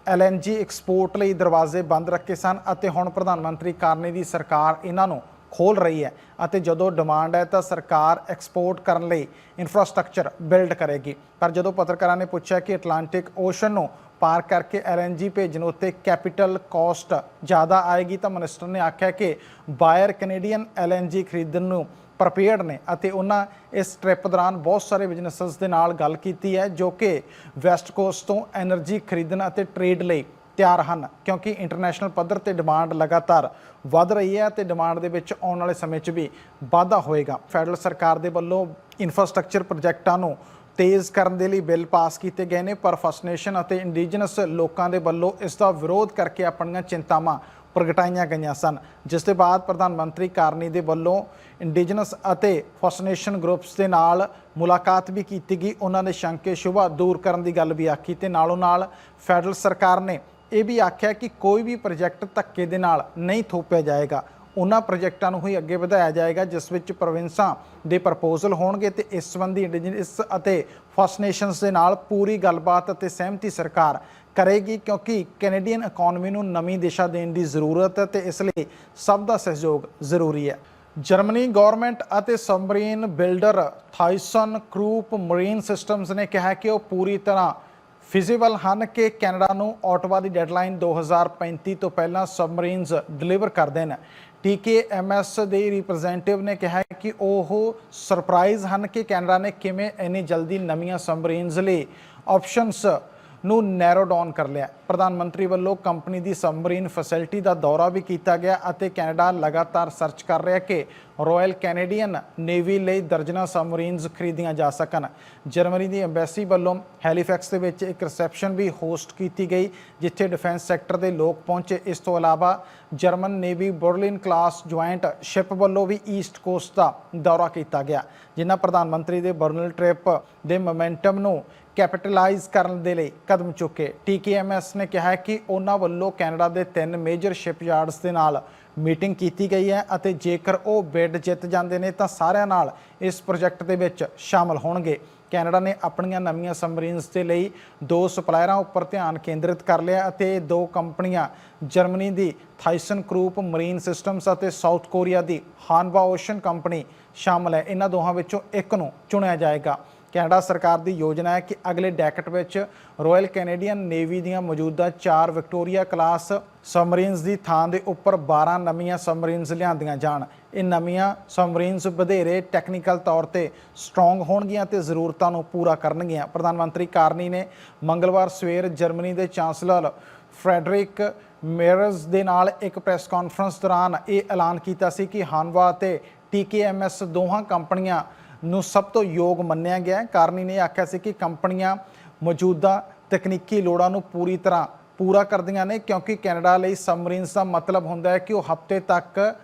A: LNG ਐਕਸਪੋਰਟ ਲਈ ਦਰਵਾਜ਼ੇ ਬੰਦ ਰੱਖੇ ਸਨ ਅਤੇ ਹੁਣ ਪ੍ਰਧਾਨ ਮੰਤਰੀ ਕਾਰਨੀ ਦੀ ਸਰਕਾਰ ਇਹਨਾਂ ਨੂੰ ਖੋਲ ਰਹੀ ਹੈ ਅਤੇ ਜਦੋਂ ਡਿਮਾਂਡ ਹੈ ਤਾਂ ਸਰਕਾਰ ਐਕਸਪੋਰਟ ਕਰਨ ਲਈ ਇਨਫਰਾਸਟ੍ਰਕਚਰ ਬਿਲਡ ਕਰੇਗੀ। ਪਰ ਜਦੋਂ ਪੱਤਰਕਾਰਾਂ ਨੇ ਪੁੱਛਿਆ ਕਿ ਅਟਲਾਂਟਿਕ ਓਸ਼ਨ ਨੂੰ ਪਾਰ ਕਰਕੇ ਐਲਐਨਜੀ ਭੇਜਣ ਉੱਤੇ ਕੈਪੀਟਲ ਕਾਸਟ ਜ਼ਿਆਦਾ ਆਏਗੀ ਤਾਂ ਮਨਿਸਟਰ ਨੇ ਆਖਿਆ ਕਿ ਬਾਇਰ ਕੈਨੇਡੀਅਨ ਐਲਐਨਜੀ ਖਰੀਦਣ ਨੂੰ ਪ੍ਰਪੇਅਰਡ ਨੇ ਅਤੇ ਉਹਨਾਂ ਇਸ ਟ੍ਰਿਪ ਦੌਰਾਨ ਬਹੁਤ ਸਾਰੇ ਬਿਜ਼ਨੈਸਸ ਦੇ ਨਾਲ ਗੱਲ ਕੀਤੀ ਹੈ ਜੋ ਕਿ ਵੈਸਟ ਕੋਸਟ ਤੋਂ એનર્ਜੀ ਖਰੀਦਣ ਅਤੇ ਟ੍ਰੇਡ ਲਈ ਤਿਆਰ ਹਨ, ਕਿਉਂਕਿ ਇੰਟਰਨੈਸ਼ਨਲ ਪੱਧਰ ਤੇ ਡਿਮਾਂਡ ਲਗਾਤਾਰ ਵੱਧ ਰਹੀ ਹੈ ਤੇ ਡਿਮਾਂਡ ਦੇ ਵਿੱਚ ਆਉਣ ਵਾਲੇ ਸਮੇਂ 'ਚ ਵੀ ਵਾਧਾ ਹੋਏਗਾ। ਫੈਡਰਲ ਸਰਕਾਰ ਦੇ ਵੱਲੋਂ ਇਨਫਰਾਸਟ੍ਰਕਚਰ ਪ੍ਰੋਜੈਕਟਾਂ ਨੂੰ ਤੇਜ਼ ਕਰਨ ਦੇ ਲਈ ਬਿੱਲ ਪਾਸ ਕੀਤੇ ਗਏ ਨੇ, ਪਰ ਫਸਟ ਨੇਸ਼ਨ ਅਤੇ ਇੰਡੀਜਨਸ ਲੋਕਾਂ ਦੇ ਵੱਲੋਂ ਇਸ ਦਾ ਵਿਰੋਧ ਕਰਕੇ ਆਪਣੀਆਂ ਚਿੰਤਾਵਾਂ ਪ੍ਰਗਟਾਈਆਂ ਗਈਆਂ ਸਨ, ਜਿਸ ਦੇ ਬਾਅਦ ਪ੍ਰਧਾਨ ਮੰਤਰੀ ਕਾਰਨੀ ਦੇ ਵੱਲੋਂ ਇੰਡੀਜਨਸ ਅਤੇ ਫਸਟ ਨੇਸ਼ਨ ਗਰੁੱਪਸ ਦੇ ਨਾਲ ਮੁਲਾਕਾਤ ਵੀ ਕੀਤੀ ਗਈ। ਉਹਨਾਂ ਦੇ ਸ਼ੰਕੇ ਸ਼ੁਭਾ ਦੂਰ ਕਰਨ ਦੀ ਗੱਲ ਵੀ ਆਖੀ ਤੇ ਨਾਲੋਂ ਨਾਲ ਫੈਡਰਲ ਸਰਕਾਰ ਨੇ ਇਹ ਵੀ ਆਖਿਆ ਕਿ ਕੋਈ ਵੀ ਪ੍ਰੋਜੈਕਟ ਧੱਕੇ ਦੇ ਨਾਲ ਨਹੀਂ ਥੋਪਿਆ ਜਾਏਗਾ। ਉਹਨਾਂ ਪ੍ਰੋਜੈਕਟਾਂ ਨੂੰ ਹੀ ਅੱਗੇ ਵਧਾਇਆ ਜਾਏਗਾ, ਜਿਸ ਵਿੱਚ ਪ੍ਰੋਵਿੰਸਾਂ ਦੇ ਪ੍ਰਪੋਜ਼ਲ ਹੋਣਗੇ ਤੇ ਇਸ ਸੰਬੰਧੀ ਇੰਡੀਜਨਸ ਅਤੇ ਫਸਟ ਨੇਸ਼ਨਸ ਦੇ ਨਾਲ ਪੂਰੀ ਗੱਲਬਾਤ ਅਤੇ ਸਹਿਮਤੀ ਸਰਕਾਰ ਕਰੇਗੀ, ਕਿਉਂਕਿ ਕੈਨੇਡੀਅਨ ਇਕਨੋਮੀ ਨੂੰ ਨਵੀਂ ਦਿਸ਼ਾ ਦੇਣ ਦੀ ਜ਼ਰੂਰਤ ਹੈ ਤੇ ਇਸ ਲਈ ਸਭ ਦਾ ਸਹਿਯੋਗ ਜ਼ਰੂਰੀ ਹੈ। ਜਰਮਨੀ ਗਵਰਨਮੈਂਟ ਅਤੇ submarine builder Thyssen Krupp Marine Systems ਨੇ ਕਿਹਾ ਕਿ ਉਹ ਪੂਰੀ ਤਰ੍ਹਾਂ ਫਿਜ਼ੀਬਲ ਹਨ ਕਿ ਕੈਨੇਡਾ ਨੂੰ ਆਟਵਾ ਦੀ ਡੈਡਲਾਈਨ 2035 ਤੋਂ ਪਹਿਲਾਂ ਸਬਮਰੀਨਸ ਡਿਲੀਵਰ ਕਰ ਦੇਣ ਟੀਕੇਐਮਐਸ ਦੇ ਰਿਪਰੈਜ਼ੈਂਟੇਟਿਵ ਨੇ ਕਿਹਾ ਕਿ ਉਹ ਸਰਪ੍ਰਾਈਜ਼ ਹਨ ਕਿ ਕੈਨੇਡਾ ਨੇ ਕਿਵੇਂ ਇੰਨੀ ਜਲਦੀ ਨਵੀਆਂ ਸਬਮਰੀਨਸ ਲਈ ਆਪਸ਼ਨਸ ਨੂੰ ਨੈਰੋ ਡਾਊਨ ਕਰ ਲਿਆ। ਪ੍ਰਧਾਨ ਮੰਤਰੀ ਵੱਲੋਂ ਕੰਪਨੀ ਦੀ ਸਬਮਰੀਨ ਫੈਸਿਲਿਟੀ ਦਾ ਦੌਰਾ ਵੀ ਕੀਤਾ ਗਿਆ ਅਤੇ ਕੈਨੇਡਾ ਲਗਾਤਾਰ ਸਰਚ ਕਰ ਰਿਹਾ ਕਿ ਰਾਇਲ ਕੈਨੇਡੀਅਨ ਨੇਵੀ ਲਈ ਦਰਜਨਾਂ ਸਬਮਰੀਨਸ ਖਰੀਦੀਆਂ ਜਾ ਸਕਣ। ਜਰਮਨੀ ਦੀ ਐਮਬੈਸੀ ਵੱਲੋਂ ਹੈਲੀਫੈਕਸ ਦੇ ਵਿੱਚ ਇੱਕ ਰਿਸੈਪਸ਼ਨ ਵੀ ਹੋਸਟ ਕੀਤੀ ਗਈ, ਜਿੱਥੇ ਡਿਫੈਂਸ ਸੈਕਟਰ ਦੇ ਲੋਕ ਪਹੁੰਚੇ। ਇਸ ਤੋਂ ਇਲਾਵਾ German navy Berlin class joint ship ਵੱਲੋਂ ਵੀ ਈਸਟ ਕੋਸਟ ਦਾ ਦੌਰਾ ਕੀਤਾ ਗਿਆ, ਜਿਨ੍ਹਾਂ ਪ੍ਰਧਾਨ ਮੰਤਰੀ ਦੇ ਬਰਨਲ ਟ੍ਰਿਪ ਦੇ ਮੋਮੈਂਟਮ ਨੂੰ ਕੈਪੀਟਲਾਈਜ਼ ਕਰਨ ਦੇ ਲਈ ਕਦਮ ਚੁੱਕੇ। ਟੀਕੇਐਮਐਸ ਨੇ ਕਿਹਾ ਕਿ ਉਹਨਾਂ ਵੱਲੋਂ ਕੈਨੇਡਾ ਦੇ ਤਿੰਨ ਮੇਜਰ ਸ਼ਿਪਯਾਰਡਸ ਦੇ ਨਾਲ ਮੀਟਿੰਗ ਕੀਤੀ ਗਈ ਹੈ ਅਤੇ ਜੇਕਰ ਉਹ ਬਿੱਡ ਜਿੱਤ ਜਾਂਦੇ ਨੇ ਤਾਂ ਸਾਰਿਆਂ ਨਾਲ ਇਸ ਪ੍ਰੋਜੈਕਟ ਦੇ ਵਿੱਚ ਸ਼ਾਮਲ ਹੋਣਗੇ। ਕੈਨੇਡਾ ਨੇ ਆਪਣੀਆਂ ਨਵੀਆਂ ਸਬਮਰੀਨਸ ਦੇ ਲਈ ਦੋ ਸਪਲਾਇਰਾਂ ਉੱਪਰ ਧਿਆਨ ਕੇਂਦਰਿਤ ਕਰ ਲਿਆ ਅਤੇ ਦੋ ਕੰਪਨੀਆਂ, ਜਰਮਨੀ ਦੀ ਥਾਈਸਨ ਕਰੂਪ ਮਰੀਨ ਸਿਸਟਮਸ ਅਤੇ ਸਾਊਥ ਕੋਰੀਆ ਦੀ ਹਾਨਵਾ ਓਸ਼ਨ ਕੰਪਨੀ ਸ਼ਾਮਲ ਹੈ। ਇਹਨਾਂ ਦੋਹਾਂ ਵਿੱਚੋਂ ਇੱਕ ਨੂੰ ਚੁਣਿਆ ਜਾਏਗਾ। ਕੈਨੇਡਾ ਸਰਕਾਰ ਦੀ ਯੋਜਨਾ ਹੈ ਕਿ ਅਗਲੇ ਡੈਕਟ ਵਿੱਚ ਰਾਇਲ ਕੈਨੇਡੀਅਨ ਨੇਵੀ ਦੀਆਂ ਮੌਜੂਦਾ 4 ਵਿਕਟੋਰੀਆ ਕਲਾਸ ਸਬਮਰੀਨਸ ਦੀ ਥਾਂ ਦੇ ਉੱਪਰ 12 ਨਵੀਆਂ ਸਬਮਰੀਨਸ ਲਿਆਂਦੀਆਂ ਜਾਣ। ਇਹ ਨਵੀਆਂ ਸਬਮਰੀਨਸ ਵਧੇਰੇ ਟੈਕਨੀਕਲ ਤੌਰ ਤੇ ਸਟਰੋਂਗ ਹੋਣਗੀਆਂ ਤੇ ਜ਼ਰੂਰਤਾਂ ਨੂੰ ਪੂਰਾ ਕਰਨਗੀਆਂ। ਪ੍ਰਧਾਨ ਮੰਤਰੀ ਕਾਰਨੀ ਨੇ ਮੰਗਲਵਾਰ ਸਵੇਰ ਜਰਮਨੀ ਦੇ ਚਾਂਸਲਰ ਫ੍ਰੈਡਰਿਕ ਮੇਰਜ਼ ਦੇ ਨਾਲ ਇੱਕ ਪ੍ਰੈਸ ਕਾਨਫਰੰਸ ਦੌਰਾਨ ਇਹ ਐਲਾਨ ਕੀਤਾ ਸੀ ਕਿ ਹਾਨਵਾ ਅਤੇ ਟੀਕੇਐਮਐਸ ਦੋਹਾਂ ਕੰਪਨੀਆਂ ਨੂੰ ਸਭ ਤੋਂ ਯੋਗ ਮੰਨਿਆ ਗਿਆ ਹੈ। ਕਾਰਨੀ ਨੇ ਆਖਿਆ ਸੀ ਕਿ ਕੰਪਨੀਆਂ ਮੌਜੂਦਾ ਤਕਨੀਕੀ ਲੋੜਾਂ ਨੂੰ ਪੂਰੀ ਤਰ੍ਹਾਂ ਪੂਰਾ ਕਰਦੀਆਂ ਨੇ, ਕਿਉਂਕਿ ਕੈਨੇਡਾ ਲਈ ਸਬਮਰੀਨਸ ਦਾ ਮਤਲਬ ਹੁੰਦਾ ਹੈ ਕਿ ਉਹ ਹਫ਼ਤੇ ਤੱਕ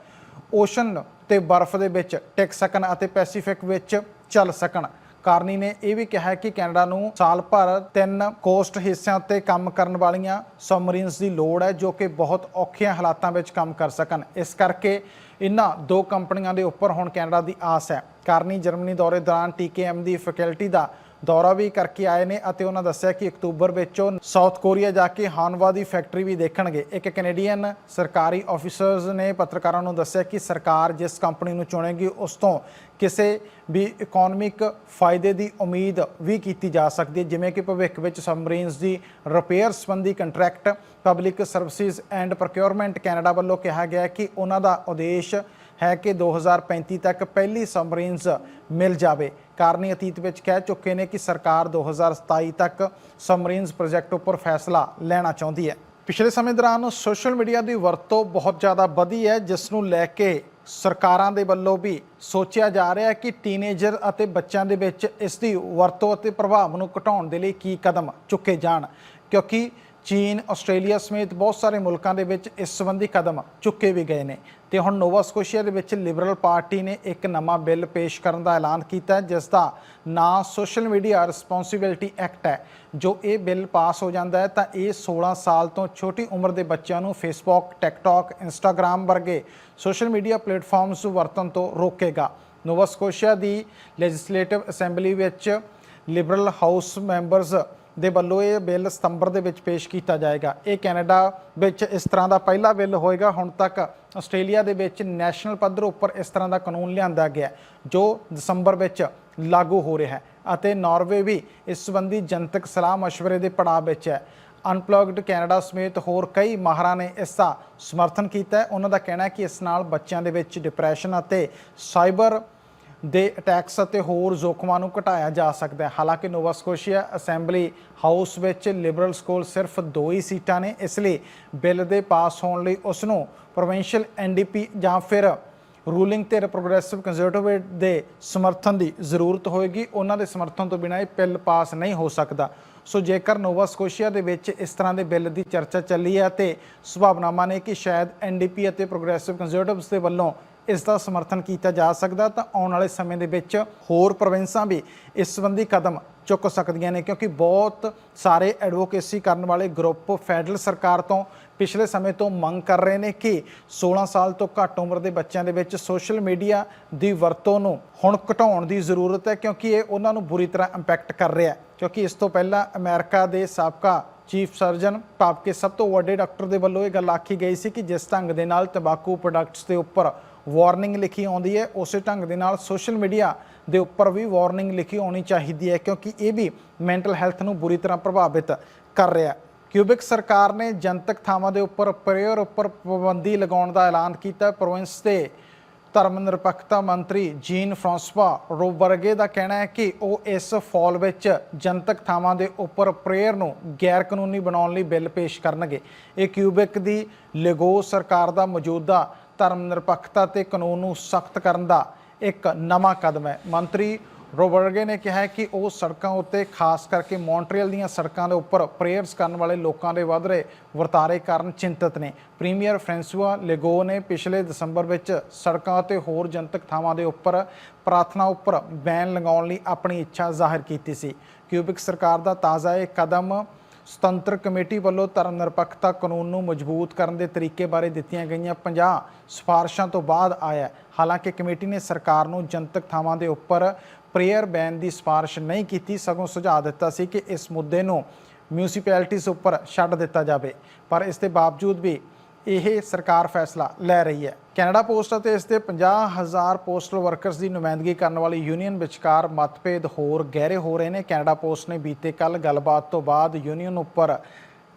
A: ਓਸ਼ਨ ਤੇ ਬਰਫ਼ ਦੇ ਵਿੱਚ ਟਿਕ ਸਕਣ ਅਤੇ ਪੈਸੀਫਿਕ ਵਿੱਚ ਚੱਲ ਸਕਣ। ਕਾਰਨੀ ਨੇ ਇਹ ਵੀ ਕਿਹਾ ਕਿ ਕੈਨੇਡਾ ਨੂੰ ਸਾਲ ਭਰ ਤਿੰਨ ਕੋਸਟ ਹਿੱਸਿਆਂ ਉੱਤੇ ਕੰਮ ਕਰਨ ਵਾਲੀਆਂ ਸਬਮਰੀਨਸ ਦੀ ਲੋੜ ਹੈ, ਜੋ ਕਿ ਬਹੁਤ ਔਖੀਆਂ ਹਾਲਾਤਾਂ ਵਿੱਚ ਕੰਮ ਕਰ ਸਕਣ। ਇਸ ਕਰਕੇ ਇਨ੍ਹਾਂ ਦੋ ਕੰਪਨੀਆਂ ਦੇ ਉੱਪਰ ਹੁਣ ਕੈਨੇਡਾ ਦੀ ਆਸ ਹੈ। ਕਾਰਨੀ ਜਰਮਨੀ ਦੌਰੇ ਦੌਰਾਨ ਟੀਕੇਐਮ ਦੀ ਫੈਕਲਟੀ ਦਾ ਦੌਰਾ ਵੀ ਕਰਕੇ ਆਏ ਨੇ ਅਤੇ ਉਹਨਾਂ ਦੱਸਿਆ ਕਿ ਅਕਤੂਬਰ ਵਿੱਚ ਉਹ ਸਾਊਥ ਕੋਰੀਆ ਜਾ ਕੇ ਹਾਨਵਾ ਦੀ ਫੈਕਟਰੀ ਵੀ ਦੇਖਣਗੇ। ਇੱਕ ਕੈਨੇਡੀਅਨ ਸਰਕਾਰੀ ਆਫੀਸਰਸ ਨੇ ਪੱਤਰਕਾਰਾਂ ਨੂੰ ਦੱਸਿਆ ਕਿ ਸਰਕਾਰ ਜਿਸ ਕੰਪਨੀ ਨੂੰ ਚੁਣੇਗੀ, ਉਸ ਤੋਂ ਕਿਸੇ ਵੀ ਇਕਨੋਮਿਕ ਫਾਇਦੇ ਦੀ ਉਮੀਦ ਵੀ ਕੀਤੀ ਜਾ ਸਕਦੀ ਹੈ, ਜਿਵੇਂ ਕਿ ਭਵਿੱਖ ਵਿੱਚ ਸਬਮਰੀਨਸ ਦੀ ਰਿਪੇਅਰ ਸੰਬੰਧੀ contract, public services and procurement Canada ਵੱਲੋਂ ਕਿਹਾ ਗਿਆ ਕਿ ਉਹਨਾਂ ਦਾ ਉਦੇਸ਼ ਹੈ ਕਿ 2035 ਤੱਕ ਪਹਿਲੀ ਸਬਮਰੀਨਸ ਮਿਲ ਜਾਵੇ। ਕਾਰਨੀ ਅਤੀਤ ਵਿੱਚ ਕਹਿ ਚੁੱਕੇ ਨੇ ਕਿ ਸਰਕਾਰ 2027 ਤੱਕ ਸਬਮਰੀਨਸ ਪ੍ਰੋਜੈਕਟ ਉੱਪਰ ਫੈਸਲਾ ਲੈਣਾ ਚਾਹੁੰਦੀ ਹੈ। ਪਿਛਲੇ ਸਮੇਂ ਦੌਰਾਨ ਸੋਸ਼ਲ ਮੀਡੀਆ ਦੀ ਵਰਤੋਂ ਬਹੁਤ ਜ਼ਿਆਦਾ ਵਧੀ ਹੈ, ਜਿਸ ਨੂੰ ਲੈ ਕੇ ਸਰਕਾਰਾਂ ਦੇ ਵੱਲੋਂ ਵੀ ਸੋਚਿਆ ਜਾ ਰਿਹਾ ਹੈ ਕਿ ਟੀਨੇਜਰ ਅਤੇ ਬੱਚਿਆਂ ਦੇ ਵਿੱਚ ਇਸ ਦੀ ਵਰਤੋਂ ਅਤੇ ਪ੍ਰਭਾਵ ਨੂੰ ਘਟਾਉਣ ਦੇ ਲਈ ਕੀ ਕਦਮ ਚੁੱਕੇ ਜਾਣ। ਕਿਉਂਕਿ ਚੀਨ, ਆਸਟ੍ਰੇਲੀਆ ਸਮੇਤ ਬਹੁਤ ਸਾਰੇ ਮੁਲਕਾਂ ਦੇ ਵਿੱਚ ਇਸ ਸੰਬੰਧੀ ਕਦਮ ਚੁੱਕੇ ਵੀ ਗਏ ਨੇ। ਤੇ ਹੁਣ ਨੋਵਾ ਸਕੋਸ਼ੀਆ ਦੇ ਵਿੱਚ ਲਿਬਰਲ ਪਾਰਟੀ ਨੇ ਇੱਕ ਨਵਾਂ ਬਿੱਲ ਪੇਸ਼ ਕਰਨ ਦਾ ਐਲਾਨ ਕੀਤਾ ਹੈ, ਜਿਸ ਦਾ ਨਾਂ ਸੋਸ਼ਲ ਮੀਡੀਆ ਰਿਸਪੌਂਸਿਬਿਲਟੀ ਐਕਟ ਹੈ। ਜੋ ਇਹ ਬਿੱਲ ਪਾਸ ਹੋ ਜਾਂਦਾ ਹੈ, ਤਾਂ ਇਹ 16 ਸਾਲ ਤੋਂ ਛੋਟੀ ਉਮਰ ਦੇ ਬੱਚਿਆਂ ਨੂੰ ਫੇਸਬੁੱਕ ਟਿਕਟੌਕ ਇੰਸਟਾਗ੍ਰam ਵਰਗੇ ਸੋਸ਼ਲ ਮੀਡੀਆ ਪਲੇਟਫਾਰਮਸ ਵਰਤਣ ਤੋਂ ਰੋਕੇਗਾ। ਨੋਵਾ ਸਕੋਸ਼ੀਆ ਦੀ ਲੈਜਿਸਲੇਟਿਵ ਅਸੈਂਬਲੀ ਵਿੱਚ ਲਿਬਰਲ ਹਾਊਸ ਮੈਂਬਰਸ ਦੇ ਵੱਲੋਂ ਇਹ ਬਿੱਲ ਸਤੰਬਰ ਦੇ ਵਿੱਚ ਪੇਸ਼ ਕੀਤਾ ਜਾਏਗਾ। ਇਹ ਕੈਨੇਡਾ ਵਿੱਚ ਇਸ ਤਰ੍ਹਾਂ ਦਾ ਪਹਿਲਾ ਬਿੱਲ ਹੋਏਗਾ। ਹੁਣ ਤੱਕ ਆਸਟ੍ਰੇਲੀਆ ਦੇ ਵਿੱਚ ਨੈਸ਼ਨਲ ਪੱਧਰ ਉੱਪਰ ਇਸ ਤਰ੍ਹਾਂ ਦਾ ਕਾਨੂੰਨ ਲਿਆਂਦਾ ਗਿਆ ਜੋ ਦਸੰਬਰ ਵਿੱਚ ਲਾਗੂ ਹੋ ਰਿਹਾ ਹੈ ਅਤੇ ਨਾਰਵੇ ਵੀ ਇਸ ਸੰਬੰਧੀ ਜਨਤਕ ਸਲਾਹ مشਵਰੇ ਦੇ ਪੜਾਅ ਵਿੱਚ ਹੈ। ਅਨਪਲੱਗਡ ਕੈਨੇਡਾ ਸਮੇਤ ਹੋਰ ਕਈ ਮਾਹਰਾਂ ਨੇ ਇਸ ਦਾ ਸਮਰਥਨ ਕੀਤਾ ਹੈ। ਉਹਨਾਂ ਦਾ ਕਹਿਣਾ ਹੈ ਕਿ ਇਸ ਨਾਲ ਬੱਚਿਆਂ ਦੇ ਵਿੱਚ ਡਿਪਰੈਸ਼ਨ ਅਤੇ ਸਾਈਬਰ ਦੇ ਅਟੈਕਸ ਅਤੇ ਹੋਰ ਜ਼ੋਖਮਾਂ ਨੂੰ ਘਟਾਇਆ ਜਾ ਸਕਦਾ ਹੈ। ਹਾਲਾਂਕਿ ਨੋਵਾ ਸਕੋਸ਼ੀਆ ਅਸੈਂਬਲੀ ਹਾਊਸ ਵਿੱਚ ਲਿਬਰਲਸ ਕੋਲ ਸਿਰਫ ਦੋ ਹੀ ਸੀਟਾਂ ਨੇ, ਇਸ ਲਈ ਬਿੱਲ ਦੇ ਪਾਸ ਹੋਣ ਲਈ ਉਸ ਨੂੰ ਪ੍ਰੋਵਿੰਸ਼ੀਅਲ ਐਨਡੀਪੀ ਜਾਂ ਫਿਰ ਰੂਲਿੰਗ ਧਿਰ ਪ੍ਰੋਗਰੈਸਿਵ ਕੰਜ਼ਰਵੇਟਿਵ ਦੇ ਸਮਰਥਨ ਦੀ ਜ਼ਰੂਰਤ ਹੋਏਗੀ। ਉਹਨਾਂ ਦੇ ਸਮਰਥਨ ਤੋਂ ਬਿਨਾਂ ਇਹ ਬਿੱਲ ਪਾਸ ਨਹੀਂ ਹੋ ਸਕਦਾ। ਸੋ ਜੇਕਰ ਨੋਵਾ ਸਕੋਸ਼ੀਆ ਦੇ ਵਿੱਚ ਇਸ ਤਰ੍ਹਾਂ ਦੇ ਬਿੱਲ ਦੀ ਚਰਚਾ ਚੱਲੀ ਹੈ ਤੇ ਸੁਭਾਵਨਾਵਾਂ ਨੇ ਕਿ ਸ਼ਾਇਦ ਐਨਡੀਪੀ ਅਤੇ ਪ੍ਰੋਗਰੈਸਿਵ ਕੰਜ਼ਰਵੇਟਿਵਸ ਦੇ ਵੱਲੋਂ ਇਸ ਦਾ ਸਮਰਥਨ ਕੀਤਾ ਜਾ ਸਕਦਾ ਤਾਂ ਆਉਣ ਵਾਲੇ ਸਮੇਂ ਦੇ ਵਿੱਚ ਹੋਰ ਪ੍ਰੋਵਿੰਸਾਂ ਵੀ ਇਸ ਸੰਬੰਧੀ ਕਦਮ ਚੁੱਕ ਸਕਦੀਆਂ ਨੇ ਕਿਉਂਕਿ ਬਹੁਤ ਸਾਰੇ ਐਡਵੋਕੇਸੀ ਕਰਨ ਵਾਲੇ ਗਰੁੱਪ ਫੈਡਰਲ ਸਰਕਾਰ ਤੋਂ ਪਿਛਲੇ ਸਮੇਂ ਤੋਂ ਮੰਗ ਕਰ ਰਹੇ ਨੇ ਕਿ 16 ਸਾਲ ਤੋਂ ਘੱਟ ਉਮਰ ਦੇ ਬੱਚਿਆਂ ਦੇ ਵਿੱਚ ਸੋਸ਼ਲ ਮੀਡੀਆ ਦੀ ਵਰਤੋਂ ਨੂੰ ਹੁਣ ਘਟਾਉਣ ਦੀ ਜ਼ਰੂਰਤ ਹੈ ਕਿਉਂਕਿ ਇਹ ਉਹਨਾਂ ਨੂੰ ਬੁਰੀ ਤਰ੍ਹਾਂ ਇੰਪੈਕਟ ਕਰ ਰਿਹਾ ਹੈ। ਕਿਉਂਕਿ ਇਸ ਤੋਂ ਪਹਿਲਾਂ ਅਮਰੀਕਾ ਦੇ ਸਾਬਕਾ ਚੀਫ ਸਰਜਨ ਭਾਵ ਕੇ ਸਭ ਤੋਂ ਵੱਡੇ ਡਾਕਟਰ ਦੇ ਵੱਲੋਂ ਇਹ ਗੱਲ ਆਖੀ ਗਈ ਸੀ ਕਿ ਜਿਸ ਢੰਗ ਦੇ ਨਾਲ ਤੰਬਾਕੂ ਪ੍ਰੋਡਕਟਸ ਦੇ ਉੱਪਰ ਵਾਰਨਿੰਗ ਲਿਖੀ ਆਉਂਦੀ ਹੈ। ਉਸੇ ਢੰਗ ਦੇ ਨਾਲ ਸੋਸ਼ਲ ਮੀਡੀਆ ਦੇ ਉੱਪਰ ਵੀ ਵਾਰਨਿੰਗ ਲਿਖੀ ਆਉਣੀ ਚਾਹੀਦੀ ਹੈ, ਕਿਉਂਕਿ ਇਹ ਵੀ ਮੈਂਟਲ ਹੈਲਥ ਨੂੰ ਬੁਰੀ ਤਰ੍ਹਾਂ ਪ੍ਰਭਾਵਿਤ ਕਰ ਰਿਹਾ ਹੈ। ਕਿਊਬਿਕ ਸਰਕਾਰ ਨੇ ਜਨਤਕ ਥਾਵਾਂ ਦੇ ਉੱਪਰ ਪ੍ਰੇਅਰ ਉੱਪਰ ਪਾਬੰਦੀ ਲਗਾਉਣ ਦਾ ਐਲਾਨ ਕੀਤਾ ਹੈ। ਪ੍ਰੋਵਿੰਸ ਦੇ ਧਰਮ ਨਿਰਪੱਖਤਾ ਮੰਤਰੀ ਜੀਨ ਫਰਾਂਸਵਾ ਰੋਬਰਗੇ ਦਾ ਕਹਿਣਾ ਹੈ ਕਿ ਉਹ ਇਸ ਫਾਲ ਵਿੱਚ ਜਨਤਕ ਥਾਵਾਂ ਦੇ ਉੱਪਰ ਪ੍ਰੇਅਰ ਨੂੰ ਗੈਰ ਕਾਨੂੰਨੀ ਬਣਾਉਣ ਲਈ ਬਿੱਲ ਪੇਸ਼ ਕਰਨਗੇ। ਇਹ ਕਿਊਬਿਕ ਦੀ ਲੇਗੋ ਸਰਕਾਰ ਦਾ ਮੌਜੂਦਾ ਧਰਮ ਨਿਰਪੱਖਤਾ ਤੇ ਕਾਨੂੰਨ ਨੂੰ ਸਖਤ ਕਰਨ ਦਾ ਇੱਕ ਨਵਾਂ ਕਦਮ ਹੈ। ਮੰਤਰੀ ਰੋਬਰਗੇ ਨੇ ਕਿਹਾ ਕਿ ਉਹ ਸੜਕਾਂ ਉੱਤੇ, ਖਾਸ ਕਰਕੇ ਮੌਂਟਰੀਅਲ ਦੀਆਂ ਸੜਕਾਂ ਦੇ ਉੱਪਰ ਪ੍ਰੇਅਰਸ ਕਰਨ ਵਾਲੇ ਲੋਕਾਂ ਦੇ ਵਧ ਰਹੇ ਵਰਤਾਰੇ ਕਾਰਨ ਚਿੰਤਤ ਨੇ। ਪ੍ਰੀਮੀਅਰ ਫ੍ਰਾਂਸਵਾ ਲੇਗੋ ਨੇ ਪਿਛਲੇ ਦਸੰਬਰ ਵਿੱਚ ਸੜਕਾਂ ਅਤੇ ਹੋਰ ਜਨਤਕ ਥਾਵਾਂ ਦੇ ਉੱਪਰ ਪ੍ਰਾਰਥਨਾ ਉੱਪਰ ਬੈਨ ਲਗਾਉਣ ਲਈ ਆਪਣੀ ਇੱਛਾ ਜ਼ਾਹਿਰ ਕੀਤੀ ਸੀ। ਕਿਊਬਿਕ ਸਰਕਾਰ ਦਾ ਤਾਜ਼ਾ ਇਹ ਕਦਮ ਸੁਤੰਤਰ ਕਮੇਟੀ ਵੱਲੋਂ ਧਰਮ ਨਿਰਪੱਖਤਾ ਕਾਨੂੰਨ ਨੂੰ ਮਜ਼ਬੂਤ ਕਰਨ ਦੇ ਤਰੀਕੇ ਬਾਰੇ ਦਿੱਤੀਆਂ ਗਈਆਂ 50 ਸਿਫਾਰਸ਼ਾਂ ਤੋਂ ਬਾਅਦ ਆਇਆ ਹਾਲਾਂਕਿ ਕਮੇਟੀ ਨੇ ਸਰਕਾਰ ਨੂੰ ਜਨਤਕ ਥਾਵਾਂ ਦੇ ਉੱਪਰ ਪ੍ਰੇਅਰ ਬੈਨ ਦੀ ਸਿਫਾਰਿਸ਼ ਨਹੀਂ ਕੀਤੀ, ਸਗੋਂ ਸੁਝਾਅ ਦਿੱਤਾ ਸੀ ਕਿ ਇਸ ਮੁੱਦੇ ਨੂੰ ਮਿਊਨਿਸਪੈਲਿਟੀਜ਼ ਉੱਪਰ ਛੱਡ ਦਿੱਤਾ ਜਾਵੇ। ਪਰ ਇਸ ਦੇ ਬਾਵਜੂਦ ਵੀ ਇਹ ਸਰਕਾਰ ਫੈਸਲਾ ਲੈ ਰਹੀ ਹੈ। ਕੈਨੇਡਾ ਪੋਸਟ ਅਤੇ ਇਸ ਦੇ 50000 ਪੋਸਟਲ ਵਰਕਰਸ ਦੀ ਨੁਮਾਇੰਦਗੀ ਕਰਨ ਵਾਲੀ ਯੂਨੀਅਨ ਵਿਚਕਾਰ ਮਤਭੇਦ ਹੋਰ ਗਹਿਰੇ ਹੋ ਰਹੇ ਨੇ। ਕੈਨੇਡਾ ਪੋਸਟ ਨੇ ਬੀਤੇ ਕੱਲ ਗੱਲਬਾਤ ਤੋਂ ਬਾਅਦ ਯੂਨੀਅਨ ਉੱਪਰ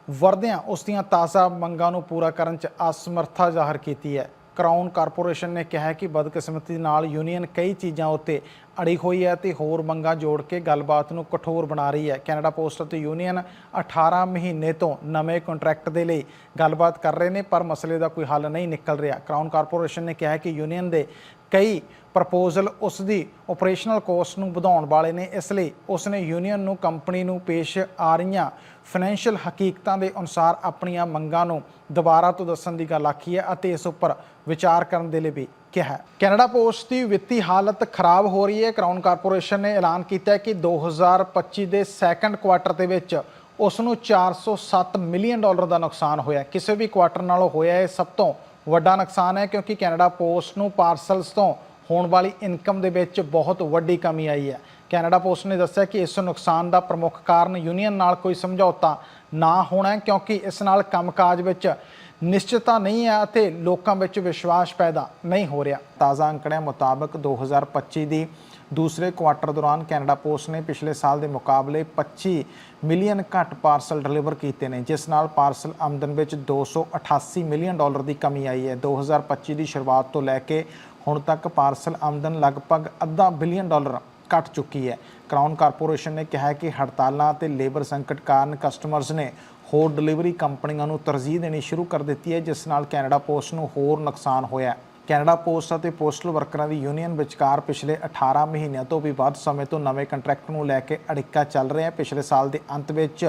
A: ਵਰਦਿਆਂ ਉਸ ਦੀਆਂ ਤਾਜ਼ਾ ਮੰਗਾਂ ਨੂੰ ਪੂਰਾ ਕਰਨ 'ਚ ਅਸਮਰਥਾ ਜ਼ਾਹਰ ਕੀਤੀ ਹੈ। ਕਰਾਊਨ ਕਾਰਪੋਰੇਸ਼ਨ ਨੇ ਕਿਹਾ ਹੈ ਕਿ ਬਦਕਿਸਮਤੀ ਨਾਲ ਯੂਨੀਅਨ ਕਈ ਚੀਜ਼ਾਂ ਉੱਤੇ ਅੜੀ ਹੋਈ ਹੈ ਤੇ ਹੋਰ ਮੰਗਾਂ ਜੋੜ ਕੇ ਗੱਲਬਾਤ ਨੂੰ ਕਠੋਰ ਬਣਾ ਰਹੀ ਹੈ। ਕੈਨੇਡਾ ਪੋਸਟ ਅਤੇ ਯੂਨੀਅਨ 18 ਮਹੀਨੇ ਤੋਂ ਨਵੇਂ ਕੰਟਰੈਕਟ ਦੇ ਲਈ ਗੱਲਬਾਤ ਕਰ ਰਹੇ ਨੇ, ਪਰ ਮਸਲੇ ਦਾ ਕੋਈ ਹੱਲ ਨਹੀਂ ਨਿਕਲ ਰਿਹਾ। ਕਰਾਊਨ ਕਾਰਪੋਰੇਸ਼ਨ ਨੇ ਕਿਹਾ ਹੈ ਕਿ ਯੂਨੀਅਨ ਦੇ ਕਈ ਪ੍ਰਪੋਜ਼ਲ ਉਸ ਦੀ ਆਪਰੇਸ਼ਨਲ ਕੋਸਟ ਨੂੰ ਵਧਾਉਣ ਵਾਲੇ ਨੇ। ਇਸ ਲਈ ਉਸ ਨੇ ਯੂਨੀਅਨ ਨੂੰ, ਕੰਪਨੀ ਨੂੰ ਪੇਸ਼ ਆ ਰਹੀਆਂ ਫਾਈਨੈਂਸ਼ੀਅਲ ਹਕੀਕਤਾਂ ਦੇ ਅਨੁਸਾਰ ਆਪਣੀਆਂ ਮੰਗਾਂ ਨੂੰ ਦੁਬਾਰਾ ਤੋਂ ਦੱਸਣ ਦੀ ਗੱਲ ਆਖੀ ਹੈ ਅਤੇ ਇਸ ਉੱਪਰ ਵਿਚਾਰ ਕਰਨ ਦੇ ਲਈ ਵੀ ਕਿਹਾ ਕੈਨੇਡਾ ਪੋਸਟ ਦੀ ਵਿੱਤੀ ਹਾਲਤ ਖਰਾਬ ਹੋ ਰਹੀ ਹੈ। ਕਰਾਊਨ ਕਾਰਪੋਰੇਸ਼ਨ ਨੇ ਐਲਾਨ ਕੀਤਾ ਹੈ ਕਿ 2025 ਦੇ ਸੈਕੰਡ ਕੁਆਟਰ ਦੇ ਵਿੱਚ ਉਸ ਨੂੰ 407 ਮਿਲੀਅਨ ਡਾਲਰ ਦਾ ਨੁਕਸਾਨ ਹੋਇਆ ਕਿਸੇ ਵੀ ਕੁਆਟਰ ਨਾਲੋਂ ਹੋਇਆ ਇਹ ਸਭ ਤੋਂ ਵੱਡਾ ਨੁਕਸਾਨ ਹੈ ਕਿਉਂਕਿ ਕੈਨੇਡਾ ਪੋਸਟ ਨੂੰ ਪਾਰਸਲਸ ਤੋਂ ਹੋਣ ਵਾਲੀ ਇਨਕਮ ਦੇ ਵਿੱਚ ਬਹੁਤ ਵੱਡੀ ਕਮੀ ਆਈ ਹੈ। ਕੈਨੇਡਾ ਪੋਸਟ ਨੇ ਦੱਸਿਆ ਕਿ ਇਸ ਨੁਕਸਾਨ ਦਾ ਪ੍ਰਮੁੱਖ ਕਾਰਨ ਯੂਨੀਅਨ ਨਾਲ ਕੋਈ ਸਮਝੌਤਾ ਨਾ ਹੋਣਾ ਕਿਉਂਕਿ ਇਸ ਨਾਲ ਕੰਮਕਾਜ ਵਿੱਚ ਨਿਸ਼ਚਿਤਤਾ ਨਹੀਂ ਹੈ ਅਤੇ ਲੋਕਾਂ ਵਿੱਚ ਵਿਸ਼ਵਾਸ ਪੈਦਾ ਨਹੀਂ ਹੋ ਰਿਹਾ। ਤਾਜ਼ਾ ਅੰਕੜਿਆਂ ਮੁਤਾਬਕ 2025 ਦੀ ਦੂਸਰੇ ਕੁਆਟਰ ਦੌਰਾਨ ਕੈਨੇਡਾ ਪੋਸਟ ਨੇ ਪਿਛਲੇ ਸਾਲ ਦੇ ਮੁਕਾਬਲੇ 25 ਮਿਲੀਅਨ ਘੱਟ ਪਾਰਸਲ ਡਿਲੀਵਰ ਕੀਤੇ ਨੇ, ਜਿਸ ਨਾਲ ਪਾਰਸਲ ਆਮਦਨ ਵਿੱਚ 288 ਮਿਲੀਅਨ ਡਾਲਰ ਦੀ ਕਮੀ ਆਈ ਹੈ। 2025 ਦੀ ਸ਼ੁਰੂਆਤ ਤੋਂ ਲੈ ਕੇ ਹੁਣ ਤੱਕ ਪਾਰਸਲ ਆਮਦਨ ਲਗਭਗ ਅੱਧਾ ਬਿਲੀਅਨ ਡਾਲਰ ਘਟ ਚੁੱਕੀ ਹੈ। ਕਰਾਊਨ ਕਾਰਪੋਰੇਸ਼ਨ ਨੇ ਕਿਹਾ ਹੈ ਕਿ ਹੜਤਾਲਾਂ ਅਤੇ ਲੇਬਰ ਸੰਕਟ ਕਾਰਨ ਕਸਟਮਰਜ਼ ਨੇ ਹੋਰ ਡਿਲੀਵਰੀ ਕੰਪਨੀਆਂ ਨੂੰ ਤਰਜੀਹ ਦੇਣੀ ਸ਼ੁਰੂ ਕਰ ਦਿੱਤੀ ਹੈ, ਜਿਸ ਨਾਲ ਕੈਨੇਡਾ ਪੋਸਟ ਨੂੰ ਹੋਰ ਨੁਕਸਾਨ ਹੋਇਆ ਹੈ। ਕੈਨੇਡਾ ਪੋਸਟ ਅਤੇ ਪੋਸਟਲ ਵਰਕਰਾਂ ਦੀ ਯੂਨੀਅਨ ਵਿਚਕਾਰ ਪਿਛਲੇ 18 ਮਹੀਨਿਆਂ ਤੋਂ ਵੀ ਵੱਧ ਸਮੇਂ ਤੋਂ ਨਵੇਂ ਕੰਟਰੈਕਟ ਨੂੰ ਲੈ ਕੇ ਅੜਿੱਕਾ ਚੱਲ ਰਿਹਾ ਹੈ। ਪਿਛਲੇ ਸਾਲ ਦੇ ਅੰਤ ਵਿੱਚ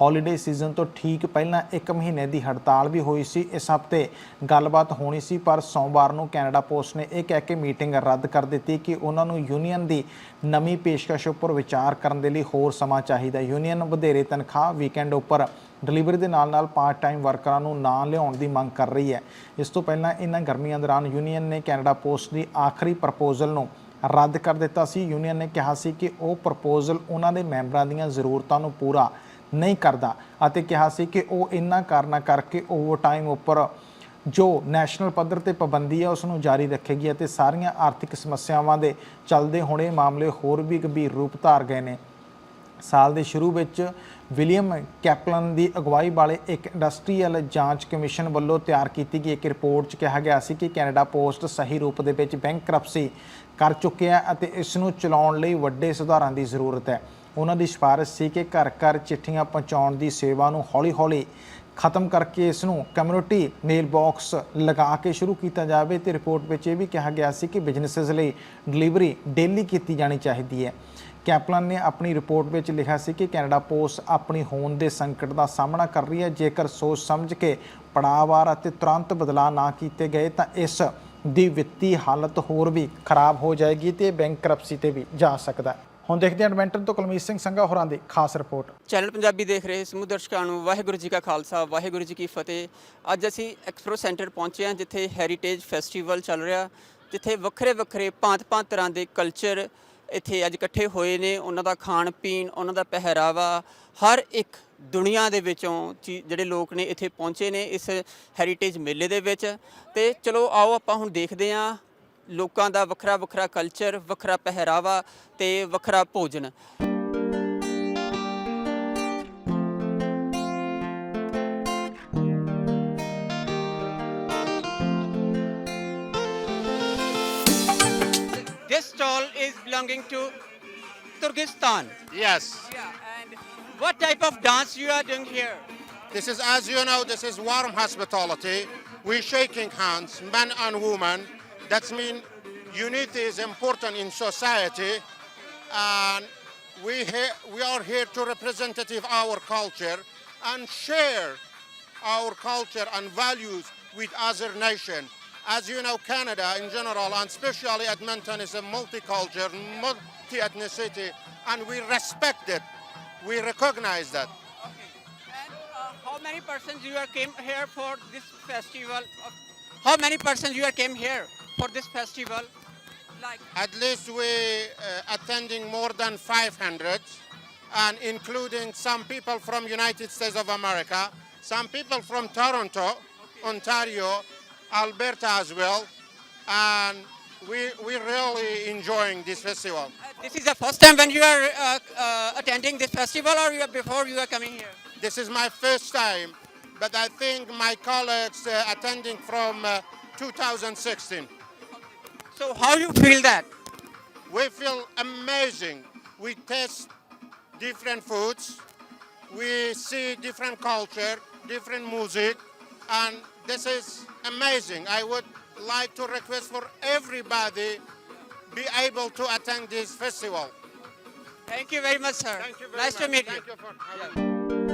A: ਹੌਲੀਡੇ ਸੀਜ਼ਨ ਤੋਂ ਠੀਕ ਪਹਿਲਾਂ ਇੱਕ ਮਹੀਨੇ ਦੀ ਹੜਤਾਲ ਵੀ ਹੋਈ ਸੀ। ਇਸ ਹਫ਼ਤੇ ਗੱਲਬਾਤ ਹੋਣੀ ਸੀ, ਪਰ ਸੋਮਵਾਰ ਨੂੰ ਕੈਨੇਡਾ ਪੋਸਟ ਨੇ ਇਹ ਕਹਿ ਕੇ ਮੀਟਿੰਗ ਰੱਦ ਕਰ ਦਿੱਤੀ ਕਿ ਉਹਨਾਂ ਨੂੰ ਯੂਨੀਅਨ ਦੀ ਨਵੀਂ ਪੇਸ਼ਕਸ਼ ਉੱਪਰ ਵਿਚਾਰ ਕਰਨ ਦੇ ਲਈ ਹੋਰ ਸਮਾਂ ਚਾਹੀਦਾ ਯੂਨੀਅਨ ਵਧੇਰੇ ਤਨਖਾਹ ਵੀਕਐਂਡ ਉੱਪਰ ਡਿਲੀਵਰੀ ਦੇ ਨਾਲ-ਨਾਲ ਪਾਰਟ ਟਾਈਮ ਵਰਕਰਾਂ ਨੂੰ ਨਾ ਲਿਆਉਣ ਦੀ ਮੰਗ ਕਰ ਰਹੀ ਹੈ। ਇਸ ਤੋਂ ਪਹਿਲਾਂ ਇਹਨਾਂ ਗਰਮੀਆਂ ਦੌਰਾਨ ਯੂਨੀਅਨ ਨੇ ਕੈਨੇਡਾ ਪੋਸਟ ਦੀ ਆਖਰੀ ਪ੍ਰਪੋਜ਼ਲ ਨੂੰ ਰੱਦ ਕਰ ਦਿੱਤਾ ਸੀ। ਯੂਨੀਅਨ ਨੇ ਕਿਹਾ ਸੀ ਕਿ ਉਹ ਪ੍ਰਪੋਜ਼ਲ ਉਹਨਾਂ ਦੇ ਮੈਂਬਰਾਂ ਦੀਆਂ ਜ਼ਰੂਰਤਾਂ ਨੂੰ ਪੂਰਾ ਨਹੀਂ ਕਰਦਾ ਅਤੇ ਕਿਹਾ ਸੀ ਕਿ ਉਹ ਇਨ੍ਹਾਂ ਕਾਰਨਾਂ ਕਰਕੇ ਓਵਰਟਾਈਮ ਉੱਪਰ ਜੋ ਨੈਸ਼ਨਲ ਪੱਧਰ ਤੇ ਪਾਬੰਦੀ ਹੈ ਉਸ ਨੂੰ ਜਾਰੀ ਰੱਖੇਗੀ ਅਤੇ ਸਾਰੀਆਂ ਆਰਥਿਕ ਸਮੱਸਿਆਵਾਂ ਦੇ ਚੱਲਦੇ ਹੋਣੇ ਮਾਮਲੇ ਹੋਰ ਵੀ ਗੰਭੀਰ ਰੂਪ ਧਾਰ ਗਏ ਨੇ। ਸਾਲ ਦੇ ਸ਼ੁਰੂ ਵਿੱਚ ਵਿਲੀਅਮ ਕੈਪਲਨ ਦੀ ਅਗਵਾਈ ਵਾਲੇ ਇੱਕ ਇੰਡਸਟਰੀਅਲ ਜਾਂਚ ਕਮਿਸ਼ਨ ਵੱਲੋਂ ਤਿਆਰ ਕੀਤੀ ਗਈ ਇੱਕ ਰਿਪੋਰਟ 'ਚ ਕਿਹਾ ਗਿਆ ਸੀ ਕਿ ਕੈਨੇਡਾ ਪੋਸਟ ਸਹੀ ਰੂਪ ਦੇ ਵਿੱਚ ਬੈਂਕਰਪਸੀ ਕਰ ਚੁੱਕਿਆ ਅਤੇ ਇਸ ਨੂੰ ਚਲਾਉਣ ਲਈ ਵੱਡੇ ਸੁਧਾਰਾਂ ਦੀ ਜ਼ਰੂਰਤ ਹੈ। ਉਹਨਾਂ ਦੀ ਸਿਫਾਰਿਸ਼ ਸੀ ਕਿ ਘਰ ਘਰ ਚਿੱਠੀਆਂ ਪਹੁੰਚਾਉਣ ਦੀ ਸੇਵਾ ਨੂੰ ਹੌਲੀ-ਹੌਲੀ ਖਤਮ ਕਰਕੇ ਇਸ ਨੂੰ ਕਮਿਊਨਿਟੀ ਮੇਲ ਬਾਕਸ ਲਗਾ ਕੇ ਸ਼ੁਰੂ ਕੀਤਾ ਜਾਵੇ ਤੇ ਰਿਪੋਰਟ ਵਿੱਚ ਇਹ ਵੀ ਕਿਹਾ ਗਿਆ ਸੀ ਕਿ ਬਿਜ਼ਨੈਸਸ ਲਈ ਡਿਲੀਵਰੀ ਡੇਲੀ ਕੀਤੀ ਜਾਣੀ ਚਾਹੀਦੀ ਹੈ। ਕੈਪਲਨ ਨੇ ਆਪਣੀ ਰਿਪੋਰਟ ਵਿੱਚ ਲਿਖਿਆ ਸੀ ਕਿ ਕੈਨੇਡਾ ਪੋਸਟ ਆਪਣੀ ਹੋਂਦ ਦੇ ਸੰਕਟ ਦਾ ਸਾਹਮਣਾ ਕਰ ਰਹੀ ਹੈ। ਜੇਕਰ ਸੋਚ ਸਮਝ ਕੇ ਪੜਾਅਵਾਰ ਅਤੇ ਤੁਰੰਤ ਬਦਲਾਅ ਨਾ ਕੀਤੇ ਗਏ ਤਾਂ ਇਸ ਦੀ ਵਿੱਤੀ ਹਾਲਤ ਹੋਰ ਵੀ ਖਰਾਬ ਹੋ ਜਾਏਗੀ ਤੇ ਬੈਂਕਰਪਸੀ ਤੇ ਵੀ ਜਾ ਸਕਦਾ ਹੈ। ਹੁਣ ਦੇਖਦੇ ਹਾਂ ਐਡਮਿੰਟਨ ਤੋਂ ਕੁਲਮੀਤ ਸਿੰਘ ਸੰਘਾ ਹੋਰਾਂ ਦੀ ਖਾਸ ਰਿਪੋਰਟ।
B: ਚੈਨਲ ਪੰਜਾਬੀ ਦੇਖ ਰਹੇ ਸਮੂਹ ਦਰਸ਼ਕਾਂ ਨੂੰ ਵਾਹਿਗੁਰੂ ਜੀ ਕਾ ਖਾਲਸਾ, ਵਾਹਿਗੁਰੂ ਜੀ ਕੀ ਫਤਿਹ। ਅੱਜ ਅਸੀਂ ਐਕਸਪ੍ਰੋ ਸੈਂਟਰ ਪਹੁੰਚੇ ਹਾਂ ਜਿੱਥੇ ਹੈਰੀਟੇਜ ਫੈਸਟੀਵਲ ਚੱਲ ਰਿਹਾ, ਜਿੱਥੇ ਵੱਖਰੇ ਵੱਖਰੇ ਭਾਂਤ-ਭਾਂਤ ਤਰ੍ਹਾਂ ਦੇ ਕਲਚਰ ਇੱਥੇ ਅੱਜ ਇਕੱਠੇ ਹੋਏ ਨੇ, ਉਹਨਾਂ ਦਾ ਖਾਣ ਪੀਣ, ਉਹਨਾਂ ਦਾ ਪਹਿਰਾਵਾ, ਹਰ ਇੱਕ ਦੁਨੀਆ ਦੇ ਵਿੱਚੋਂ ਚੀ- ਜਿਹੜੇ ਲੋਕ ਨੇ ਇੱਥੇ ਪਹੁੰਚੇ ਨੇ ਇਸ ਹੈਰੀਟੇਜ ਮੇਲੇ ਦੇ ਵਿੱਚ। ਤੇ ਚਲੋ ਆਓ ਆਪਾਂ ਹੁਣ ਦੇਖਦੇ ਹਾਂ ਲੋਕਾਂ ਦਾ ਵੱਖਰਾ ਵੱਖਰਾ ਕਲਚਰ ਵੱਖਰਾ ਪਹਿਰਾਵਾ ਤੇ ਵੱਖਰਾ ਭੋਜਨ। Belonging to Kyrgyzstan.
C: Yes.
B: Yeah, and what type of dance you are doing here?
C: This is, as you know, this is warm hospitality. We're shaking hands, men and women. That means unity is important in society. And we, he- we are here to representative our culture and share our culture and values with other nation. As you know, Canada in general, and especially Edmonton, is a multicultural, multi-ethnicity, and we respect it. We recognize that.
B: And uh, how many persons you are came here for this festival? Uh, How many persons you are came here for this festival? Like
C: At least we uh, attending more than 500, and including some people from United States of America, some people from Toronto, Ontario, Alberta as well, and we we really enjoying this festival.
B: uh, this is the first time when you are uh, uh, attending this festival, or you before you are coming here?
C: This is my first time, but I think my colleagues uh, attending from uh, 2016.
B: So how you feel that?
C: We feel amazing. We taste different foods. We see different culture, different music, and this is amazing. I would like to request for everybody be able to attend this festival.
B: Thank you very much, sir. Thank you very nice to meet you.
C: Thank you for